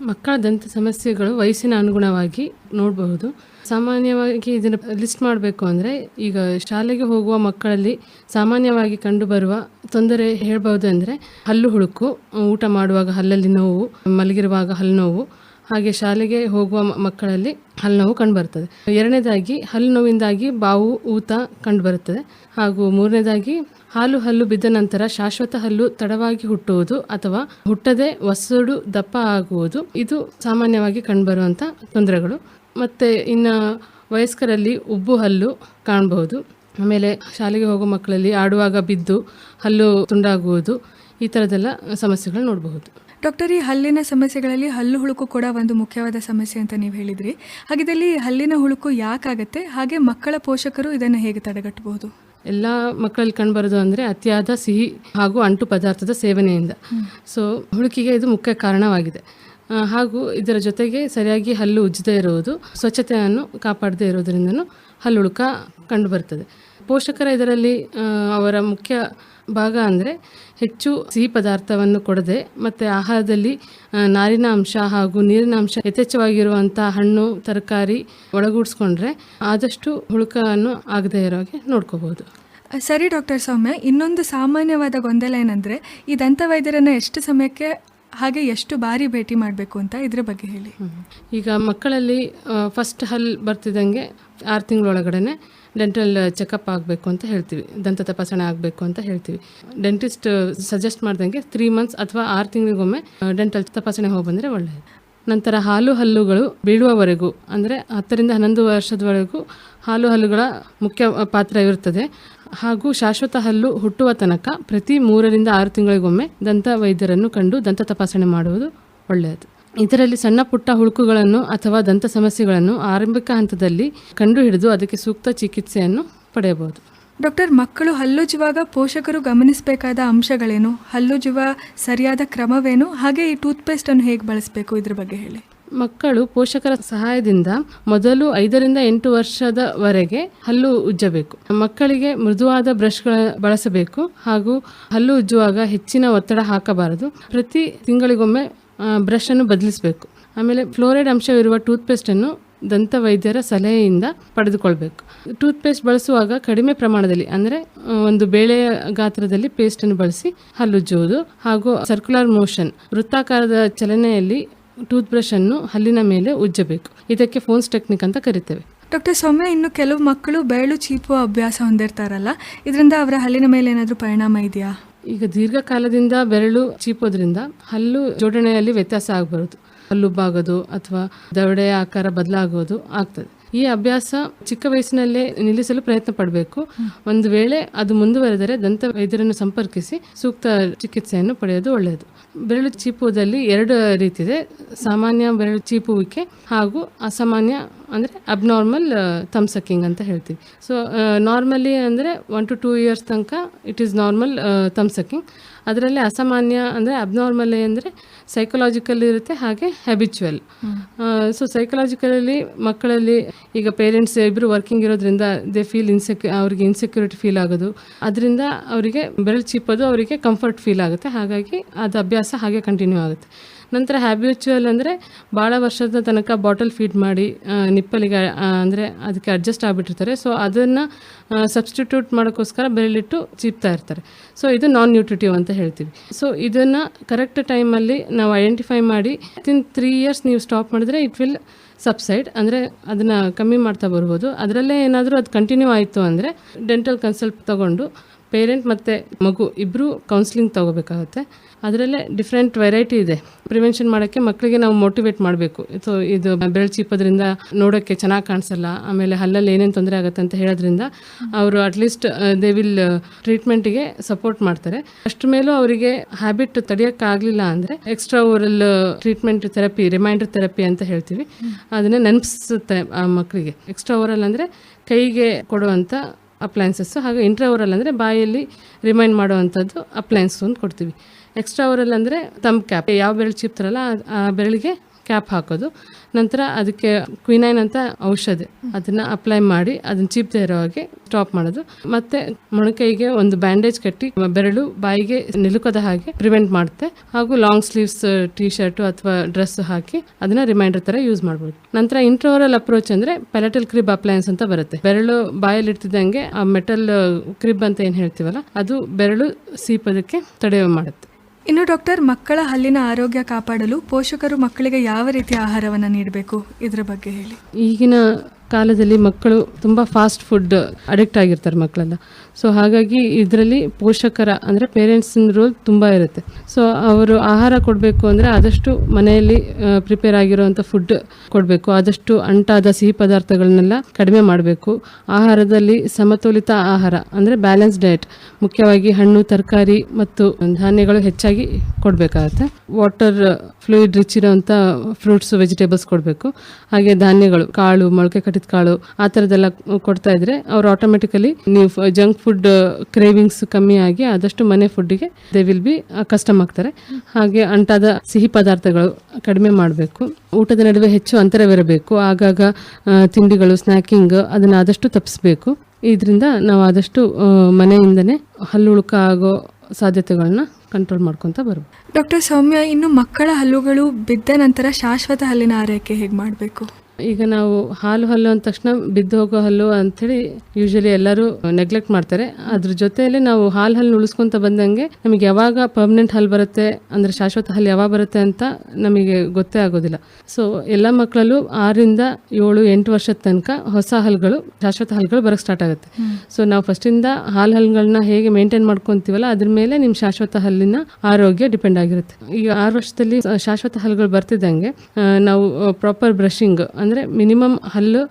ಮಕ್ಕಳ ದಂತ ಸಮಸ್ಯೆಗಳು ವಯಸ್ಸಿನ ಅನುಗುಣವಾಗಿ ನೋಡಬಹುದು ಸಾಮಾನ್ಯವಾಗಿ ಇದನ್ನು ಲಿಸ್ಟ್ ಮಾಡಬೇಕು ಅಂದರೆ ಈಗ ಶಾಲೆಗೆ ಹೋಗುವ ಮಕ್ಕಳಲ್ಲಿ ಸಾಮಾನ್ಯವಾಗಿ ಕಂಡುಬರುವ ತೊಂದರೆ ಹೇಳ್ಬೋದು ಅಂದರೆ ಹಲ್ಲು ಹುಳುಕು, ಊಟ ಮಾಡುವಾಗ ಹಲ್ಲಲ್ಲಿ ನೋವು, ಮಲಗಿರುವಾಗ ಹಲ್ಲು ನೋವು ಹಾಗೆ ಶಾಲೆಗೆ ಹೋಗುವ ಮಕ್ಕಳಲ್ಲಿ ಹಲ್ಲು ನೋವು ಕಂಡುಬರ್ತದೆ ಎರಡನೇದಾಗಿ ಹಲ್ಲು ನೋವಿಂದಾಗಿ ಬಾವು, ಊತ ಕಂಡುಬರುತ್ತದೆ ಹಾಗೂ ಮೂರನೇದಾಗಿ ಹಾಲು ಹಲ್ಲು ಬಿದ್ದ ನಂತರ ಶಾಶ್ವತ ಹಲ್ಲು ತಡವಾಗಿ ಹುಟ್ಟುವುದು ಅಥವಾ ಹುಟ್ಟದೆ ವಸಡು ದಪ್ಪ ಆಗುವುದು. ಇದು ಸಾಮಾನ್ಯವಾಗಿ ಕಂಡುಬರುವಂಥ ತೊಂದರೆಗಳು. ಮತ್ತು ಇನ್ನು ವಯಸ್ಕರಲ್ಲಿ ಉಬ್ಬು ಹಲ್ಲು ಕಾಣಬಹುದು ಆಮೇಲೆ ಶಾಲೆಗೆ ಹೋಗೋ ಮಕ್ಕಳಲ್ಲಿ ಆಡುವಾಗ ಬಿದ್ದು ಹಲ್ಲು ತುಂಡಾಗುವುದು. ಈ ಥರದ್ದೆಲ್ಲ ಸಮಸ್ಯೆಗಳು ನೋಡಬಹುದು. ಡಾಕ್ಟರ್ ಈ ಹಲ್ಲಿನ ಸಮಸ್ಯೆಗಳಲ್ಲಿ ಹಲ್ಲು ಹುಳುಕು ಕೂಡ ಒಂದು ಮುಖ್ಯವಾದ ಸಮಸ್ಯೆ ಅಂತ ನೀವು ಹೇಳಿದ್ರಿ. ಹಾಗಿದ್ದಲ್ಲಿ ಹಲ್ಲಿನ ಹುಳುಕು ಯಾಕಾಗತ್ತೆ? ಹಾಗೆ ಮಕ್ಕಳ ಪೋಷಕರು ಇದನ್ನು ಹೇಗೆ ತಡೆಗಟ್ಟಬಹುದು? ಎಲ್ಲ ಮಕ್ಕಳಲ್ಲಿ ಕಂಡುಬರೋದು ಅಂದರೆ ಅತಿಯಾದ ಸಿಹಿ ಹಾಗೂ ಅಂಟು ಪದಾರ್ಥದ ಸೇವನೆಯಿಂದ. ಸೊ ಹುಳುಕಿಗೆ ಇದು ಮುಖ್ಯ ಕಾರಣವಾಗಿದೆ. ಹಾಗೂ ಇದರ ಜೊತೆಗೆ ಸರಿಯಾಗಿ ಹಲ್ಲು ಉಜ್ಜದೇ ಇರುವುದು ಸ್ವಚ್ಛತೆಯನ್ನು ಕಾಪಾಡದೇ ಇರೋದ್ರಿಂದನೂ ಹಲ್ಲುಳುಕ ಕಂಡುಬರ್ತದೆ. ಪೋಷಕರ ಇದರಲ್ಲಿ ಅವರ ಮುಖ್ಯ ಭಾಗ ಅಂದರೆ ಹೆಚ್ಚು ಸಿಹಿ ಪದಾರ್ಥವನ್ನು ಕೊಡದೆ ಮತ್ತು ಆಹಾರದಲ್ಲಿ ನಾರಿನ ಅಂಶ ಹಾಗೂ ನೀರಿನ ಅಂಶ ಯಥೇಚ್ಛವಾಗಿರುವಂಥ ಹಣ್ಣು, ತರಕಾರಿ ಒಳಗೂಡಿಸ್ಕೊಂಡ್ರೆ ಆದಷ್ಟು ಹುಳುಕನ್ನು ಆಗದೇ ಇರೋ ಹಾಗೆ ನೋಡ್ಕೋಬೋದು ಸರಿ ಡಾಕ್ಟರ್ ಸೌಮ್ಯ, ಇನ್ನೊಂದು ಸಾಮಾನ್ಯವಾದ ಗೊಂದಲ ಏನಂದರೆ ಈ ದಂತವೈದ್ಯರನ್ನು ಎಷ್ಟು ಸಮಯಕ್ಕೆ ಹಾಗೆ ಎಷ್ಟು ಬಾರಿ ಭೇಟಿ ಮಾಡಬೇಕು ಅಂತ ಇದ್ರ ಬಗ್ಗೆ ಹೇಳಿ. ಈಗ ಮಕ್ಕಳಲ್ಲಿ ಫಸ್ಟ್ ಹಲ್ ಬರ್ತಿದ್ದಂಗೆ ಆರು ತಿಂಗಳೊಳಗಡೆ ಡೆಂಟಲ್ ಚೆಕಪ್ ಆಗಬೇಕು ಅಂತ ಹೇಳ್ತೀವಿ. ದಂತ ತಪಾಸಣೆ ಆಗಬೇಕು ಅಂತ ಹೇಳ್ತೀವಿ. ಡೆಂಟಿಸ್ಟ್ ಸಜೆಸ್ಟ್ ಮಾಡ್ದಂಗೆ ತ್ರೀ ಮಂತ್ಸ್ ಅಥವಾ ಆರು ತಿಂಗಳಿಗೊಮ್ಮೆ ಡೆಂಟಲ್ ತಪಾಸಣೆ ಹೋಗಿ ಬಂದರೆ ಒಳ್ಳೆಯದು ನಂತರ ಹಾಲು ಹಲ್ಲುಗಳು ಬೀಳುವವರೆಗೂ, ಅಂದರೆ ಹತ್ತರಿಂದ ಹನ್ನೊಂದು ವರ್ಷದವರೆಗೂ ಹಾಲು ಹಲ್ಲುಗಳ ಮುಖ್ಯ ಪಾತ್ರ ಇರುತ್ತದೆ ಹಾಗೂ ಶಾಶ್ವತ ಹಲ್ಲು ಹುಟ್ಟುವ ತನಕ ಪ್ರತಿ ಮೂರರಿಂದ ಆರು ತಿಂಗಳಿಗೊಮ್ಮೆ ದಂತ ವೈದ್ಯರನ್ನು ಕಂಡು ದಂತ ತಪಾಸಣೆ ಮಾಡುವುದು ಒಳ್ಳೆಯದು. ಇದರಲ್ಲಿ ಸಣ್ಣ ಪುಟ್ಟ ಹುಳುಕುಗಳನ್ನು ಅಥವಾ ದಂತ ಸಮಸ್ಯೆಗಳನ್ನು ಆರಂಭಿಕ ಹಂತದಲ್ಲಿ ಕಂಡುಹಿಡಿದು ಅದಕ್ಕೆ ಸೂಕ್ತ ಚಿಕಿತ್ಸೆಯನ್ನು ಪಡೆಯಬಹುದು. ಡಾಕ್ಟರ್, ಮಕ್ಕಳು ಹಲ್ಲುಜ್ಜುವಾಗ ಪೋಷಕರು ಗಮನಿಸಬೇಕಾದ ಅಂಶಗಳೇನು? ಹಲ್ಲುಜ್ಜುವ ಸರಿಯಾದ ಕ್ರಮವೇನು? ಹಾಗೆ ಈ ಟೂತ್ಪೇಸ್ಟನ್ನು ಹೇಗೆ ಬಳಸಬೇಕು? ಇದ್ರ ಬಗ್ಗೆ ಹೇಳಿ. ಮಕ್ಕಳು ಪೋಷಕರ ಸಹಾಯದಿಂದ ಮೊದಲು ಐದರಿಂದ ಎಂಟು ವರ್ಷದವರೆಗೆ ಹಲ್ಲು ಉಜ್ಜಬೇಕು. ಮಕ್ಕಳಿಗೆ ಮೃದುವಾದ ಬ್ರಷ್ಗಳ ಬಳಸಬೇಕು ಹಾಗೂ ಹಲ್ಲು ಉಜ್ಜುವಾಗ ಹೆಚ್ಚಿನ ಒತ್ತಡ ಹಾಕಬಾರದು. ಪ್ರತಿ ತಿಂಗಳಿಗೊಮ್ಮೆ ಬ್ರಷ್ ಅನ್ನು ಬದಲಿಸಬೇಕು. ಆಮೇಲೆ ಫ್ಲೋರೈಡ್ ಅಂಶವಿರುವ ಟೂತ್ಪೇಸ್ಟನ್ನು ದಂತ ವೈದ್ಯರ ಸಲಹೆಯಿಂದ ಪಡೆದುಕೊಳ್ಬೇಕು. ಟೂತ್ಪೇಸ್ಟ್ ಬಳಸುವಾಗ ಕಡಿಮೆ ಪ್ರಮಾಣದಲ್ಲಿ, ಅಂದರೆ ಒಂದು ಬೇಳೆಯ ಗಾತ್ರದಲ್ಲಿ ಪೇಸ್ಟನ್ನು ಬಳಸಿ ಹಲ್ಲುಜ್ಜುವುದು ಹಾಗೂ ಸರ್ಕ್ಯುಲರ್ ಮೋಷನ್ ವೃತ್ತಾಕಾರದ ಚಲನೆಯಲ್ಲಿ ಟೂತ್ ಬ್ರಷ್ ಅನ್ನು ಹಲ್ಲಿನ ಮೇಲೆ ಉಜ್ಜಬೇಕು. ಇದಕ್ಕೆ ಫೋನ್ಸ್ ಟೆಕ್ನಿಕ್ ಅಂತ ಕರಿತೇವೆ. ಡಾಕ್ಟರ್ ಸೌಮ್ಯ ಇನ್ನು ಕೆಲವು ಮಕ್ಕಳು ಬೆರಳು ಚೀಪುವ ಅಭ್ಯಾಸ ಹೊಂದಿರ್ತಾರಲ್ಲ ಇದರಿಂದ ಅವರ ಹಲ್ಲಿನ ಮೇಲೆ ಏನಾದರೂ ಪರಿಣಾಮ ಇದೆಯಾ? ಈಗ ದೀರ್ಘಕಾಲದಿಂದ ಬೆರಳು ಚೀಪೋದ್ರಿಂದ ಹಲ್ಲು ಜೋಡಣೆಯಲ್ಲಿ ವ್ಯತ್ಯಾಸ ಆಗಬಾರದು. ಹಲ್ಲು ಬಾಗೋದು ಅಥವಾ ದವಡೆಯ ಆಕಾರ ಬದಲಾಗೋದು ಆಗ್ತದೆ. ಈ ಅಭ್ಯಾಸ ಚಿಕ್ಕ ವಯಸ್ಸಿನಲ್ಲೇ ನಿಲ್ಲಿಸಲು ಪ್ರಯತ್ನ ಪಡಬೇಕು. ಒಂದು ವೇಳೆ ಅದು ಮುಂದುವರೆದರೆ ದಂತ ವೈದ್ಯರನ್ನು ಸಂಪರ್ಕಿಸಿ ಸೂಕ್ತ ಚಿಕಿತ್ಸೆಯನ್ನು ಪಡೆಯೋದು ಒಳ್ಳೆಯದು. ಬೆರಳು ಚೀಪುವುದಲ್ಲಿ ಎರಡು ರೀತಿ ಇದೆ ಸಾಮಾನ್ಯ ಬೆರಳು ಚೀಪುವಿಕೆ ಹಾಗೂ ಅಸಾಮಾನ್ಯ ಅಂದರೆ ಅಬ್ನಾರ್ಮಲ್ ಥಮ್ ಸಕ್ಕಿಂಗ್ ಅಂತ ಹೇಳ್ತೀವಿ. ಸೊ ನಾರ್ಮಲಿ ಅಂದರೆ ಒನ್ ಟು ಟೂ ಇಯರ್ಸ್ ತನಕ it is normal thumb sucking ಅದರಲ್ಲಿ ಅಸಾಮಾನ್ಯ ಅಂದರೆ ಅಬ್ನಾರ್ಮಲ್ ಅಂದರೆ ಸೈಕಲಾಜಿಕಲ್ ಇರುತ್ತೆ ಹಾಗೆ ಹ್ಯಾಬಿಚುವಲ್ ಸೊ ಸೈಕಲಾಜಿಕಲಲ್ಲಿ ಮಕ್ಕಳಲ್ಲಿ ಈಗ ಪೇರೆಂಟ್ಸ್ ಇಬ್ಬರು ವರ್ಕಿಂಗ್ ಇರೋದ್ರಿಂದ ದೇ ಫೀಲ್ ಇನ್ಸೆಕ್ಯೂ ಅವ್ರಿಗೆ ಇನ್ಸೆಕ್ಯೂರಿಟಿ ಫೀಲ್ ಆಗೋದು. ಅದರಿಂದ ಅವರಿಗೆ ಬೆರಳು ಚೀಪೋದು ಅವರಿಗೆ ಕಂಫರ್ಟ್ ಫೀಲ್ ಆಗುತ್ತೆ. ಹಾಗಾಗಿ ಅದು ಅಭ್ಯಾಸ ಹಾಗೆ ಕಂಟಿನ್ಯೂ ಆಗುತ್ತೆ. ನಂತರ ಹ್ಯಾಬಿಚುವಲ್ ಅಂದರೆ ಭಾಳ ವರ್ಷದ ತನಕ ಬಾಟಲ್ ಫೀಡ್ ಮಾಡಿ ನಿಪ್ಪಲಿಗೆ ಅಂದರೆ ಅದಕ್ಕೆ ಅಡ್ಜಸ್ಟ್ ಆಗಿಬಿಟ್ಟಿರ್ತಾರೆ. ಸೊ ಅದನ್ನು ಸಬ್ಸ್ಟಿಟ್ಯೂಟ್ ಮಾಡೋಕ್ಕೋಸ್ಕರ ಬೆರಳಿಟ್ಟು ಚೀಪ್ತಾ ಇರ್ತಾರೆ. ಸೊ ಇದು ನಾನ್ ನ್ಯೂಟ್ರಿಟಿವ್ ಅಂತ ಹೇಳ್ತೀವಿ. ಸೊ ಇದನ್ನು ಕರೆಕ್ಟ್ ಟೈಮಲ್ಲಿ ನಾವು ಐಡೆಂಟಿಫೈ ಮಾಡಿ ವಿತಿನ್ ತ್ರೀ ಇಯರ್ಸ್ ನೀವು ಸ್ಟಾಪ್ ಮಾಡಿದ್ರೆ ಇಟ್ ವಿಲ್ ಸಬ್ಸೈಡ್ ಅಂದರೆ ಅದನ್ನು ಕಮ್ಮಿ ಮಾಡ್ತಾ ಬರ್ಬೋದು. ಅದರಲ್ಲೇ ಏನಾದರೂ ಅದು ಕಂಟಿನ್ಯೂ ಆಯಿತು ಅಂದರೆ ಡೆಂಟಲ್ ಕನ್ಸಲ್ಟ್ ತೊಗೊಂಡು ಪೇರೆಂಟ್ ಮತ್ತು ಮಗು ಇಬ್ಬರು ಕೌನ್ಸಿಲಿಂಗ್ ತೊಗೋಬೇಕಾಗುತ್ತೆ. ಅದರಲ್ಲೇ ಡಿಫ್ರೆಂಟ್ ವೆರೈಟಿ ಇದೆ. ಪ್ರಿವೆನ್ಷನ್ ಮಾಡೋಕ್ಕೆ ಮಕ್ಕಳಿಗೆ ನಾವು ಮೋಟಿವೇಟ್ ಮಾಡಬೇಕು. ಸೊ ಇದು ಬೆರಳು ಚೀಪೋದ್ರಿಂದ ನೋಡೋಕ್ಕೆ ಚೆನ್ನಾಗಿ ಕಾಣಿಸಲ್ಲ, ಆಮೇಲೆ ಹಲ್ಲಲ್ಲಿ ಏನೇನು ತೊಂದರೆ ಆಗುತ್ತೆ ಅಂತ ಹೇಳೋದ್ರಿಂದ ಅವರು ಅಟ್ಲೀಸ್ಟ್ ದೇ ವಿಲ್ ಟ್ರೀಟ್ಮೆಂಟಿಗೆ ಸಪೋರ್ಟ್ ಮಾಡ್ತಾರೆ. ಅಷ್ಟು ಮೇಲೂ ಅವರಿಗೆ ಹ್ಯಾಬಿಟ್ ತಡೆಯೋಕ್ಕಾಗಲಿಲ್ಲ ಅಂದರೆ extra oral treatment therapy reminder therapy ಅಂತ ಹೇಳ್ತೀವಿ. ಅದನ್ನು ನೆನಪಿಸುತ್ತೆ ಆ ಮಕ್ಕಳಿಗೆ ಎಕ್ಸ್ಟ್ರಾ ಓರಲ್ ಅಂದರೆ ಕೈಗೆ ಕೊಡುವಂಥ ಅಪ್ಲಯನ್ಸಸ್ಸು ಹಾಗೆ ಇಂಟ್ರಾ ಓರಲ್ ಅಂದರೆ ಬಾಯಲ್ಲಿ ರಿಮೈಂಡ್ ಮಾಡುವಂಥದ್ದು ಅಪ್ಲೈನ್ಸ್ ಅಂತ ಕೊಡ್ತೀವಿ. ಎಕ್ಸ್ಟ್ರಾ ಓರಲ್ ಅಂದರೆ ತಮ್ಮ ಕ್ಯಾಪ್ ಯಾವ ಬೆರಳು ಚಿಪ್ತಾರಲ್ಲ ಆ- ಬೆರಳಿಗೆ ಕ್ಯಾಪ್ ಹಾಕೋದು. ನಂತರ ಅದಕ್ಕೆ ಕ್ವಿನೈನ್ ಅಂತ ಔಷಧಿ. ಅದನ್ನು ಅಪ್ಲೈ ಮಾಡಿ ಅದನ್ನು ಚೀಪ್ದೇ ಇರೋ ಹಾಗೆ ಸ್ಟಾಪ್ ಮಾಡೋದು. ಮತ್ತು ಮೊಣಕೈಗೆ ಒಂದು ಬ್ಯಾಂಡೇಜ್ ಕಟ್ಟಿ ಬೆರಳು ಬಾಯಿಗೆ ನಿಲುಕದ ಹಾಗೆ ಪ್ರಿವೆಂಟ್ ಮಾಡುತ್ತೆ. ಹಾಗೂ ಲಾಂಗ್ ಸ್ಲೀವ್ಸ್ ಟೀ ಶರ್ಟ್ ಅಥವಾ ಡ್ರೆಸ್ ಹಾಕಿ ಅದನ್ನ ರಿಮೈಂಡರ್ ಥರ ಯೂಸ್ ಮಾಡ್ಬೋದು. ನಂತರ ಇಂಟ್ರೋರಲ್ ಅಪ್ರೋಚ್ ಅಂದರೆ ಪೆಲಟಲ್ ಕ್ರಿಬ್ ಅಪ್ಲಯನ್ಸ್ ಅಂತ ಬರುತ್ತೆ. ಬೆರಳು ಬಾಯಲ್ಲಿ ಇರ್ತಿದ್ದಂಗೆ ಆ ಮೆಟಲ್ ಕ್ರಿಬ್ ಅಂತ ಏನು ಹೇಳ್ತೀವಲ್ಲ, ಅದು ಬೆರಳು ಸೀಪೋದಕ್ಕೆ ತಡೆ ಮಾಡುತ್ತೆ. ಇನ್ನು ಡಾಕ್ಟರ್, ಮಕ್ಕಳ ಹಲ್ಲಿನ ಆರೋಗ್ಯ ಕಾಪಾಡಲು ಪೋಷಕರು ಮಕ್ಕಳಿಗೆ ಯಾವ ರೀತಿಯ ಆಹಾರವನ್ನು ನೀಡಬೇಕು? ಇದರ ಬಗ್ಗೆ ಹೇಳಿ. ಈಗಿನ ಕಾಲದಲ್ಲಿ ಮಕ್ಕಳು ತುಂಬ ಫಾಸ್ಟ್ ಫುಡ್ ಅಡಿಕ್ಟ್ ಆಗಿರ್ತಾರೆ ಮಕ್ಕಳೆಲ್ಲ. ಸೊ ಹಾಗಾಗಿ ಇದರಲ್ಲಿ ಪೋಷಕರ ಅಂದರೆ ಪೇರೆಂಟ್ಸಿನ ರೋಲ್ ತುಂಬ ಇರುತ್ತೆ. ಸೊ ಅವರು ಆಹಾರ ಕೊಡಬೇಕು ಅಂದರೆ ಆದಷ್ಟು ಮನೆಯಲ್ಲಿ ಪ್ರಿಪೇರ್ ಆಗಿರೋವಂಥ ಫುಡ್ ಕೊಡಬೇಕು. ಆದಷ್ಟು ಅಂಟಾದ ಸಿಹಿ ಪದಾರ್ಥಗಳನ್ನೆಲ್ಲ ಕಡಿಮೆ ಮಾಡಬೇಕು. ಆಹಾರದಲ್ಲಿ ಸಮತೋಲಿತ ಆಹಾರ ಅಂದರೆ ಬ್ಯಾಲೆನ್ಸ್ ಡಯಟ್ ಮುಖ್ಯವಾಗಿ ಹಣ್ಣು, ತರಕಾರಿ ಮತ್ತು ಧಾನ್ಯಗಳು ಹೆಚ್ಚಾಗಿ ಕೊಡಬೇಕಾಗತ್ತೆ. ವಾಟರ್ ಫ್ಲೂಯಿಡ್ ರಿಚ್ ಇರೋವಂಥ ಫ್ರೂಟ್ಸ್ ವೆಜಿಟೇಬಲ್ಸ್ ಕೊಡಬೇಕು. ಹಾಗೆ ಧಾನ್ಯಗಳು, ಕಾಳು, ಮೊಳಕೆ ಕಟ್ಟಿದ ಕಾಳು ಆ ಥರದ್ದೆಲ್ಲ ಕೊಡ್ತಾ ಇದ್ರೆ ಅವ್ರು ಆಟೋಮೆಟಿಕಲಿ ನೀವು ಜಂಕ್ ಫುಡ್ ಕ್ರೇವಿಂಗ್ಸ್ ಕಮ್ಮಿ ಆಗಿ ಆದಷ್ಟು ಮನೆ ಫುಡ್ಗೆ ದೇ ವಿಲ್ ಬಿ ಕಸ್ಟಮ್ ಆಗ್ತಾರೆ. ಹಾಗೆ ಅಂಟಾದ ಸಿಹಿ ಪದಾರ್ಥಗಳು ಕಡಿಮೆ ಮಾಡಬೇಕು. ಊಟದ ನಡುವೆ ಹೆಚ್ಚು ಅಂತರವಿರಬೇಕು. ಆಗಾಗ ತಿಂಡಿಗಳು ಸ್ನ್ಯಾಕಿಂಗ್ ಅದನ್ನು ಆದಷ್ಟು ತಪ್ಪಿಸ್ಬೇಕು. ಇದರಿಂದ ನಾವು ಆದಷ್ಟು ಮನೆಯಿಂದನೇ ಹಲ್ಲುಳುಕ ಆಗೋ ಸಾಧ್ಯತೆಗಳನ್ನ ಕಂಟ್ರೋಲ್ ಮಾಡ್ಕೊಂತ ಬರ್ಬೋದು ಡಾಕ್ಟರ್ ಸೌಮ್ಯ, ಇನ್ನು ಮಕ್ಕಳ ಹಲ್ಲುಗಳು ಬಿದ್ದ ನಂತರ ಶಾಶ್ವತ ಹಲ್ಲಿನ ಆರೈಕೆ ಹೇಗೆ ಮಾಡಬೇಕು? ಈಗ ನಾವು ಹಾಲು ಹಲ್ಲು ಅಂದ ತಕ್ಷಣ ಬಿದ್ದು ಹೋಗೋ ಹಲ್ಲು ಅಂತೇಳಿ ಯೂಶಲಿ ಎಲ್ಲರೂ ನೆಗ್ಲೆಕ್ಟ್ ಮಾಡ್ತಾರೆ. ಅದ್ರ ಜೊತೆಯಲ್ಲಿ ನಾವು ಹಾಲು ಹಲ್ಲು ಉಳಿಸ್ಕೊಂತ ಬಂದಂಗೆ ನಮಗೆ ಯಾವಾಗ ಪರ್ಮನೆಂಟ್ ಹಲ್ಲು ಬರುತ್ತೆ, ಅಂದರೆ ಶಾಶ್ವತ ಹಲ್ಲು ಯಾವಾಗ ಬರುತ್ತೆ ಅಂತ ನಮಗೆ ಗೊತ್ತೇ ಆಗೋದಿಲ್ಲ. ಸೊ ಎಲ್ಲ ಮಕ್ಕಳಲ್ಲೂ ಆರರಿಂದ ಏಳು, ಎಂಟು ವರ್ಷದ ತನಕ ಹೊಸ ಹಲ್ಗಳು, ಶಾಶ್ವತ ಹಲ್ಗಳು ಬರೋಕ್ಕೆ ಸ್ಟಾರ್ಟ್ ಆಗುತ್ತೆ. ಸೊ ನಾವು ಫಸ್ಟಿಂದ ಹಾಲು ಹಲ್ಲುಗಳನ್ನ ಹೇಗೆ ಮೇಂಟೈನ್ ಮಾಡ್ಕೊತೀವಲ್ಲ, ಅದ್ರ ಮೇಲೆ ನಿಮ್ಮ ಶಾಶ್ವತ ಹಲ್ಲಿನ ಆರೋಗ್ಯ ಡಿಪೆಂಡ್ ಆಗಿರುತ್ತೆ. ಈಗ ಆರು ವರ್ಷದಲ್ಲಿ ಶಾಶ್ವತ ಹಲ್ಲುಗಳು ಬರ್ತಿದ್ದಂಗೆ ನಾವು ಪ್ರಾಪರ್ ಬ್ರಷಿಂಗ್ ಅಂದರೆ ಮಿನಿಮಮ್ ಹಲ್ಲು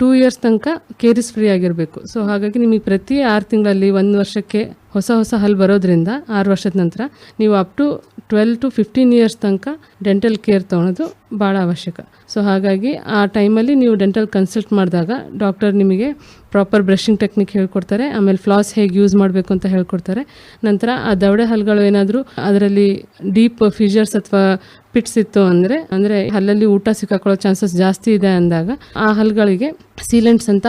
ಟೂ ಇಯರ್ಸ್ ತನಕ ಕೇರಿಸ್ ಫ್ರೀ ಆಗಿರಬೇಕು. ಸೊ ಹಾಗಾಗಿ ನಿಮಗೆ ಪ್ರತಿ ಆರು ತಿಂಗಳಲ್ಲಿ ಒಂದು ವರ್ಷಕ್ಕೆ ಹೊಸ ಹೊಸ ಹಲ್ಲು ಬರೋದ್ರಿಂದ ಆರು ವರ್ಷದ ನಂತರ ನೀವು up to twelve to fifteen years ತನಕ ಡೆಂಟಲ್ ಕೇರ್ ತೊಗೊಳೋದು ಭಾಳ ಅವಶ್ಯಕ. ಸೊ ಹಾಗಾಗಿ ಆ ಟೈಮಲ್ಲಿ ನೀವು ಡೆಂಟಲ್ ಕನ್ಸಲ್ಟ್ ಮಾಡಿದಾಗ ಡಾಕ್ಟರ್ ನಿಮಗೆ ಪ್ರಾಪರ್ ಬ್ರಷಿಂಗ್ ಟೆಕ್ನಿಕ್ ಹೇಳ್ಕೊಡ್ತಾರೆ, ಆಮೇಲೆ ಫ್ಲಾಸ್ ಹೇಗೆ ಯೂಸ್ ಮಾಡಬೇಕು ಅಂತ ಹೇಳ್ಕೊಡ್ತಾರೆ. ನಂತರ ಆ ದವಡೆ ಹಲ್ಗಳು ಏನಾದರೂ ಅದರಲ್ಲಿ ಡೀಪ್ ಫೀಜರ್ಸ್ ಅಥವಾ ಪಿಟ್ಸ್ ಇತ್ತು ಅಂದರೆ ಅಂದರೆ ಹಲ್ಲಲ್ಲಿ ಊಟ ಸಿಕ್ಕಾಕೊಳ್ಳೋ ಚಾನ್ಸಸ್ ಜಾಸ್ತಿ ಇದೆ ಅಂದಾಗ ಆ ಹಲ್ಗಳಿಗೆ ಸೀಲೆಂಟ್ಸ್ ಅಂತ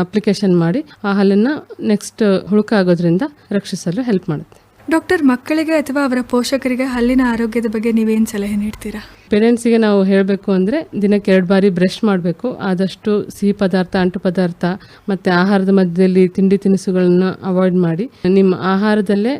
ಅಪ್ಲಿಕೇಶನ್ ಮಾಡಿ ಆ ಹಲ್ಲನ್ನು ನೆಕ್ಸ್ಟ್ ಹುಳುಕಾಗೋದ್ರಿಂದ ರಕ್ಷಿಸಲು ಹೆಲ್ಪ್ ಮಾಡುತ್ತೆ. ಡಾಕ್ಟರ್ ಮಕ್ಕಳಿಗೆ ಅಥವಾ ಅವರ ಪೋಷಕರಿಗೆ ಹಲ್ಲಿನ ಆರೋಗ್ಯದ ಬಗ್ಗೆ ನೀವೇನು ಸಲಹೆ ನೀಡ್ತೀರಾ? ಪೇರೆಂಟ್ಸಿಗೆ ನಾವು ಹೇಳಬೇಕು ಅಂದರೆ ದಿನಕ್ಕೆ ಎರಡು ಬಾರಿ ಬ್ರಷ್ ಮಾಡಬೇಕು. ಆದಷ್ಟು ಸಿಹಿ ಪದಾರ್ಥ, ಅಂಟು ಪದಾರ್ಥ ಮತ್ತು ಆಹಾರದ ಮಧ್ಯದಲ್ಲಿ ತಿಂಡಿ ತಿನಿಸುಗಳನ್ನು ಅವಾಯ್ಡ್ ಮಾಡಿ. ನಿಮ್ಮ ಆಹಾರದಲ್ಲೇ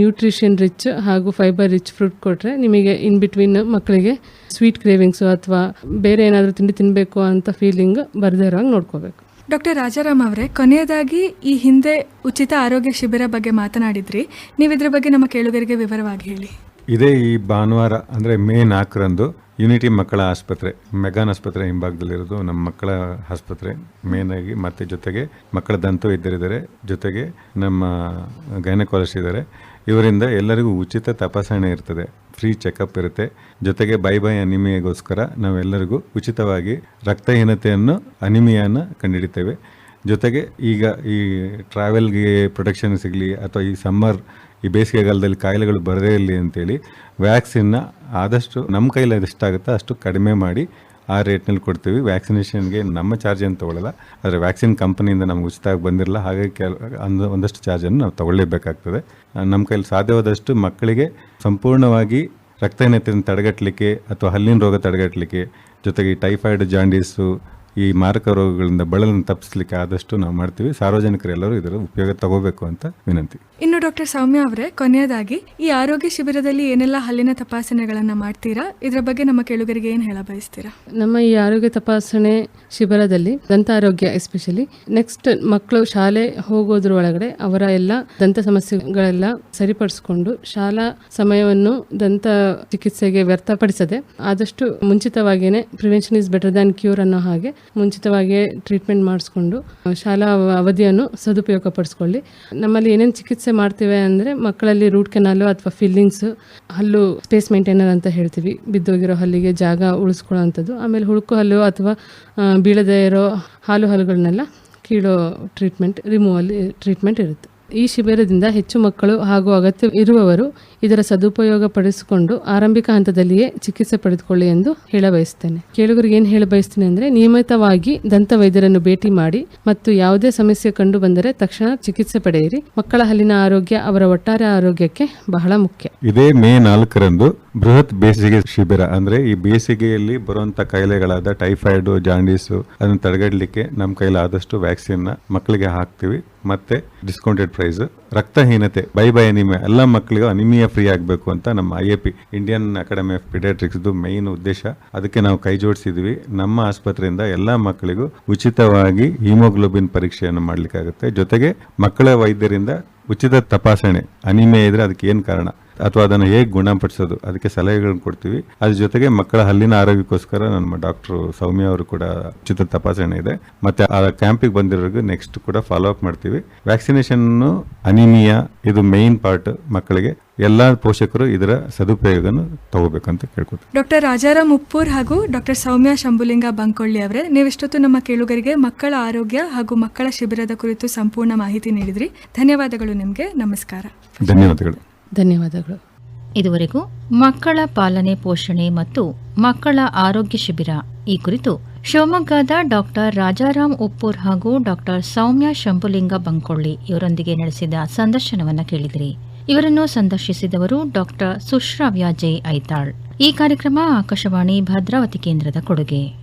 ನ್ಯೂಟ್ರಿಷನ್ ರಿಚ್ ಹಾಗೂ ಫೈಬರ್ ರಿಚ್ ಫ್ರೂಟ್ ಕೊಟ್ಟರೆ ನಿಮಗೆ ಇನ್ ಬಿಟ್ವೀನ್ ಮಕ್ಕಳಿಗೆ ಸ್ವೀಟ್ ಕ್ರೇವಿಂಗ್ಸು ಅಥವಾ ಬೇರೆ ಏನಾದರೂ ತಿಂಡಿ ತಿನ್ನಬೇಕು ಅಂತ ಫೀಲಿಂಗ್ ಬರದೇ ಇರೋ ಹಾಗೆ ನೋಡ್ಕೋಬೇಕು. ಡಾಕ್ಟರ್ ರಾಜಾರಾಮ್ ಅವರೇ, ಕೊನೆಯದಾಗಿ ಈ ಹಿಂದೆ ಉಚಿತ ಆರೋಗ್ಯ ಶಿಬಿರ ಬಗ್ಗೆ ಮಾತನಾಡಿದ್ರಿ. ನೀವು ಇದ್ರ ಬಗ್ಗೆ ನಮ್ಮ ಕೇಳುಗರಿಗೆ ವಿವರವಾಗಿ ಹೇಳಿ. ಇದೇ ಈ ಭಾನುವಾರ, ಅಂದರೆ ಮೇ ನಾಲ್ಕರಂದು ಯುನಿಟಿ ಮಕ್ಕಳ ಆಸ್ಪತ್ರೆ, ಮೆಗಾನ್ ಆಸ್ಪತ್ರೆ ಹಿಂಭಾಗದಲ್ಲಿರೋದು ನಮ್ಮ ಮಕ್ಕಳ ಆಸ್ಪತ್ರೆ. ಮೇನ್ ಆಗಿ ಮತ್ತು ಜೊತೆಗೆ ಮಕ್ಕಳ ದಂತ ವೈದ್ಯರಿದ್ದಾರೆ ಜೊತೆಗೆ ನಮ್ಮ ಗೈನಕಾಲಜಿಸ್ಟ್ ಇದ್ದಾರೆ. ಇವರಿಂದ ಎಲ್ಲರಿಗೂ ಉಚಿತ ತಪಾಸಣೆ ಇರ್ತದೆ. ಫ್ರೀ ಚೆಕಪ್ ಇರುತ್ತೆ. ಜೊತೆಗೆ ಬೈ ಬೈ ಅನಿಮಿಯಾಗೋಸ್ಕರ ನಾವೆಲ್ಲರಿಗೂ ಉಚಿತವಾಗಿ ರಕ್ತಹೀನತೆಯನ್ನು ಅನಿಮಿಯನ್ನು ಕಂಡುಹಿಡಿತೇವೆ ಜೊತೆಗೆ ಈಗ ಈ ಟ್ರಾವೆಲ್ಗೆ ಪ್ರೊಟೆಕ್ಷನ್ ಸಿಗಲಿ ಅಥವಾ ಈ ಸಮ್ಮರ್, ಈ ಬೇಸಿಗೆಗಾಲದಲ್ಲಿ ಕಾಯಿಲೆಗಳು ಬರದೇ ಇರಲಿ ಅಂತೇಳಿ ವ್ಯಾಕ್ಸಿನ್ನ ಆದಷ್ಟು ನಮ್ಮ ಕೈಲಿ ಎಷ್ಟಾಗುತ್ತೋ ಅಷ್ಟು ಕಡಿಮೆ ಮಾಡಿ ಆ ರೇಟ್ನಲ್ಲಿ ಕೊಡ್ತೀವಿ. ವ್ಯಾಕ್ಸಿನೇಷನ್ಗೆ ನಮ್ಮ ಚಾರ್ಜ್ ಏನು ತೊಗೊಳ್ಳಲ್ಲ ಆದರೆ ವ್ಯಾಕ್ಸಿನ್ ಕಂಪನಿಯಿಂದ ನಮ್ಗೆ ಉಚಿತವಾಗಿ ಬಂದಿರಲ್ಲ. ಹಾಗಾಗಿ ಕೆಲ, ಅಂದ, ಒಂದಷ್ಟು ಚಾರ್ಜನ್ನು ನಾವು ತಗೊಳ್ಳೇಬೇಕಾಗ್ತದೆ. ನಮ್ಮ ಕೈಲಿ ಸಾಧ್ಯವಾದಷ್ಟು ಮಕ್ಕಳಿಗೆ ಸಂಪೂರ್ಣವಾಗಿ ರಕ್ತಹೀನತೆಯನ್ನು ತಡೆಗಟ್ಟಲಿಕ್ಕೆ ಅಥವಾ ಹಲ್ಲಿನ ರೋಗ ತಡೆಗಟ್ಟಲಿಕ್ಕೆ ಜೊತೆಗೆ ಟೈಫಾಯ್ಡ್ ಜಾಂಡೀಸು ಈ ಮಾರಕ ರೋಗಗಳಿಂದ ಬಳಲನ್ನು ತಪ್ಪಿಸ್ಲಿಕ್ಕೆ ಆದಷ್ಟು ನಾವು ಮಾಡ್ತೀವಿ. ಸಾರ್ವಜನಿಕರೆಲ್ಲರೂ ಇದರ ಉಪಯೋಗ ತಗೋಬೇಕು ಅಂತ ವಿನಂತಿ. ಇನ್ನು ಡಾಕ್ಟರ್ ಸೌಮ್ಯ ಅವರೇ, ಕೊನೆಯದಾಗಿ, ಈ ಆರೋಗ್ಯ ಶಿಬಿರದಲ್ಲಿ ಏನೆಲ್ಲ ಹಲ್ಲಿನ ತಪಾಸಣೆಗಳನ್ನು ಮಾಡ್ತೀರಾ? ಇದರ ಬಗ್ಗೆ ನಮ್ಮ ಕೇಳುಗರಿಗೆ ಏನು ಹೇಳ ಬಯಸ್ತೀರಾ? ನಮ್ಮ ಈ ಆರೋಗ್ಯ ತಪಾಸಣೆ ಶಿಬಿರದಲ್ಲಿ ದಂತ ಆರೋಗ್ಯ ಎಸ್ಪೆಷಲಿ ನೆಕ್ಸ್ಟ್ ಮಕ್ಕಳು ಶಾಲೆ ಹೋಗೋದ್ರ ಒಳಗಡೆ ಅವರ ಎಲ್ಲ ದಂತ ಸಮಸ್ಯೆಗಳೆಲ್ಲ ಸರಿಪಡಿಸಿಕೊಂಡು ಶಾಲಾ ಸಮಯವನ್ನು ದಂತ ಚಿಕಿತ್ಸೆಗೆ ವ್ಯರ್ಥಪಡಿಸದೆ ಆದಷ್ಟು ಮುಂಚಿತವಾಗಿಯೇ prevention is better than cure ಅನ್ನೋ ಹಾಗೆ ಮುಂಚಿತವಾಗಿಯೇ ಟ್ರೀಟ್ಮೆಂಟ್ ಮಾಡಿಸ್ಕೊಂಡು ಶಾಲಾ ಅವಧಿಯನ್ನು ಸದುಪಯೋಗ ಪಡಿಸ್ಕೊಳ್ಳಿ ನಮ್ಮಲ್ಲಿ ಏನೇನು ಚಿಕಿತ್ಸೆ ಮಾಡ್ತೇವೆ ಅಂದರೆ ಮಕ್ಕಳಲ್ಲಿ ರೂಟ್ ಕೆನಾಲು ಅಥವಾ ಫಿಲ್ಲಿಂಗ್ಸ್ ಹಲ್ಲು ಸ್ಪೇಸ್ ಮೇಂಟೈನರ್ ಅಂತ ಹೇಳ್ತೀವಿ. ಬಿದ್ದೋಗಿರೋ ಹಲ್ಲಿಗೆ ಜಾಗ ಉಳಿಸ್ಕೊಳ್ಳೋಂಥದ್ದು ಆಮೇಲೆ ಹುಳುಕು ಹಲ್ಲು ಅಥವಾ ಬೀಳದೇ ಇರೋ ಹಾಲು ಹಲ್ಲುಗಳನ್ನೆಲ್ಲ ಕೀಳೋ ಟ್ರೀಟ್ಮೆಂಟ್ ರಿಮೂವಲ್ ಟ್ರೀಟ್ಮೆಂಟ್ ಇರುತ್ತೆ. ಈ ಶಿಬಿರದಿಂದ ಹೆಚ್ಚು ಮಕ್ಕಳು ಹಾಗೂ ಅಗತ್ಯ ಇರುವವರು ಇದರ ಸದುಪಯೋಗ ಪಡಿಸಿಕೊಂಡು ಆರಂಭಿಕ ಹಂತದಲ್ಲಿಯೇ ಚಿಕಿತ್ಸೆ ಪಡೆದುಕೊಳ್ಳಿ ಎಂದು ಹೇಳ ಬಯಸ್ತೇನೆ ಕೇಳುಗರಿಗೆ ಏನು ಹೇಳ ಬಯಸ್ತೀನಿ ಅಂದರೆ ನಿಯಮಿತವಾಗಿ ದಂತ ವೈದ್ಯರನ್ನು ಭೇಟಿ ಮಾಡಿ ಮತ್ತು ಯಾವುದೇ ಸಮಸ್ಯೆ ಕಂಡು ಬಂದರೆ ತಕ್ಷಣ ಚಿಕಿತ್ಸೆ ಪಡೆಯಿರಿ. ಮಕ್ಕಳ ಹಲ್ಲಿನ ಆರೋಗ್ಯ ಅವರ ಒಟ್ಟಾರೆ ಆರೋಗ್ಯಕ್ಕೆ ಬಹಳ ಮುಖ್ಯ. ಇದೇ ಮೇ ನಾಲ್ಕರಂದು ಬೃಹತ್ ಬೇಸಿಗೆ ಶಿಬಿರ ಅಂದ್ರೆ ಈ ಬೇಸಿಗೆಯಲ್ಲಿ ಬರುವಂತ ಕಾಯಿಲೆಗಳಾದ ಟೈಫಾಯ್ಡ್, ಜಾಂಡೀಸು ಅದನ್ನು ತಡೆಗಟ್ಟಲಿಕ್ಕೆ ನಮ್ಮ ಕೈಲಾದಷ್ಟು ವ್ಯಾಕ್ಸಿನ್ ಮಕ್ಕಳಿಗೆ ಹಾಕ್ತಿವಿ. ಮತ್ತೆ ಡಿಸ್ಕೌಂಟೆಡ್ ಪ್ರೈಸ್ ರಕ್ತಹೀನತೆ, ಬೈ ಬೈ ಅನಿಮಿಯಾ ಎಲ್ಲ ಮಕ್ಕಳಿಗೂ ಅನಿಮಿಯಾ ಫ್ರೀ ಆಗಬೇಕು ಅಂತ ನಮ್ಮ I A P Indian academy of ಪಿಡಿಯಾಟ್ರಿಕ್ಸ್ದು main ಉದ್ದೇಶ. ಅದಕ್ಕೆ ನಾವು ಕೈ ಜೋಡಿಸಿದ್ವಿ. ನಮ್ಮ ಆಸ್ಪತ್ರೆಯಿಂದ ಎಲ್ಲ ಮಕ್ಕಳಿಗೂ ಉಚಿತವಾಗಿ ಹಿಮೋಗ್ಲೋಬಿನ್ ಪರೀಕ್ಷೆಯನ್ನು ಮಾಡಲಿಕ್ಕಾಗುತ್ತೆ. ಜೊತೆಗೆ ಮಕ್ಕಳ ವೈದ್ಯರಿಂದ ಉಚಿತ ತಪಾಸಣೆ ಅನಿಮಿಯಾ ಇದ್ರೆ ಅದಕ್ಕೆ ಏನು ಕಾರಣ? ಅಥವಾ ಅದನ್ನು ಹೇಗೆ ಗುಣಪಡಿಸೋದು? ಅದಕ್ಕೆ ಸಲಹೆಗಳನ್ನು ಕೊಡ್ತೀವಿ. ಅದ್ರ ಜೊತೆಗೆ ಮಕ್ಕಳ ಹಲ್ಲಿನ ಆರೋಗ್ಯಕ್ಕೋಸ್ಕರ ನಮ್ಮ ಡಾಕ್ಟರ್ ಸೌಮ್ಯ ಅವರು ಕೂಡ ಉಚಿತ ತಪಾಸಣೆ ಇದೆ. ಮತ್ತೆ ಆ ಕ್ಯಾಂಪಿಗೆ ಬಂದಿರೋರಿಗೆ ನೆಕ್ಸ್ಟ್ ಕೂಡ ಫಾಲೋ ಅಪ್ ಮಾಡ್ತೀವಿ. ವ್ಯಾಕ್ಸಿನೇಷನ್ ಅನಿಮಿಯಾ ಇದು ಮೇನ್ ಪಾರ್ಟ್ ಮಕ್ಕಳಿಗೆ. ಎಲ್ಲಾ ಪೋಷಕರು ಇದರ ಸದುಪಯೋಗನ ತಗೋಬೇಕಂತ ಕೇಳ್ಕೊತೀವಿ. ಡಾಕ್ಟರ್ ರಾಜಾರಾಮ್ ಉಪ್ಪೂರ್ ಹಾಗೂ ಡಾಕ್ಟರ್ ಸೌಮ್ಯ ಶಂಭುಲಿಂಗ ಬಂಕೊಳ್ಳಿ ಅವರೇ ನೀವೆಷ್ಟೊತ್ತು ನಮ್ಮ ಕೇಳುಗರಿಗೆ ಮಕ್ಕಳ ಆರೋಗ್ಯ ಹಾಗೂ ಮಕ್ಕಳ ಶಿಬಿರದ ಕುರಿತು ಸಂಪೂರ್ಣ ಮಾಹಿತಿ ನೀಡಿದ್ರಿ. ಧನ್ಯವಾದಗಳು ನಿಮಗೆ. ನಮಸ್ಕಾರ. ಧನ್ಯವಾದಗಳು. ಧನ್ಯವಾದಗಳು. ಇದುವರೆಗೂ ಮಕ್ಕಳ ಪಾಲನೆ ಪೋಷಣೆ ಮತ್ತು ಮಕ್ಕಳ ಆರೋಗ್ಯ ಶಿಬಿರ. ಈ ಕುರಿತು ಶಿವಮೊಗ್ಗದ ಡಾಕ್ಟರ್ ರಾಜಾರಾಮ್ ಉಪ್ಪೂರ್ ಹಾಗೂ ಡಾಕ್ಟರ್ ಸೌಮ್ಯ ಶಂಭುಲಿಂಗ ಬಂಕೊಳ್ಳಿ ಇವರೊಂದಿಗೆ ನಡೆಸಿದ ಸಂದರ್ಶನವನ್ನು ಕೇಳಿದಿರಿ. ಇವರನ್ನು ಸಂದರ್ಶಿಸಿದವರು ಡಾಕ್ಟರ್ ಸುಶ್ರಾವ್ಯ ಜೆ ಐತಾಳ್. ಈ ಕಾರ್ಯಕ್ರಮ ಆಕಾಶವಾಣಿ ಭದ್ರಾವತಿ ಕೇಂದ್ರದ ಕೊಡುಗೆ.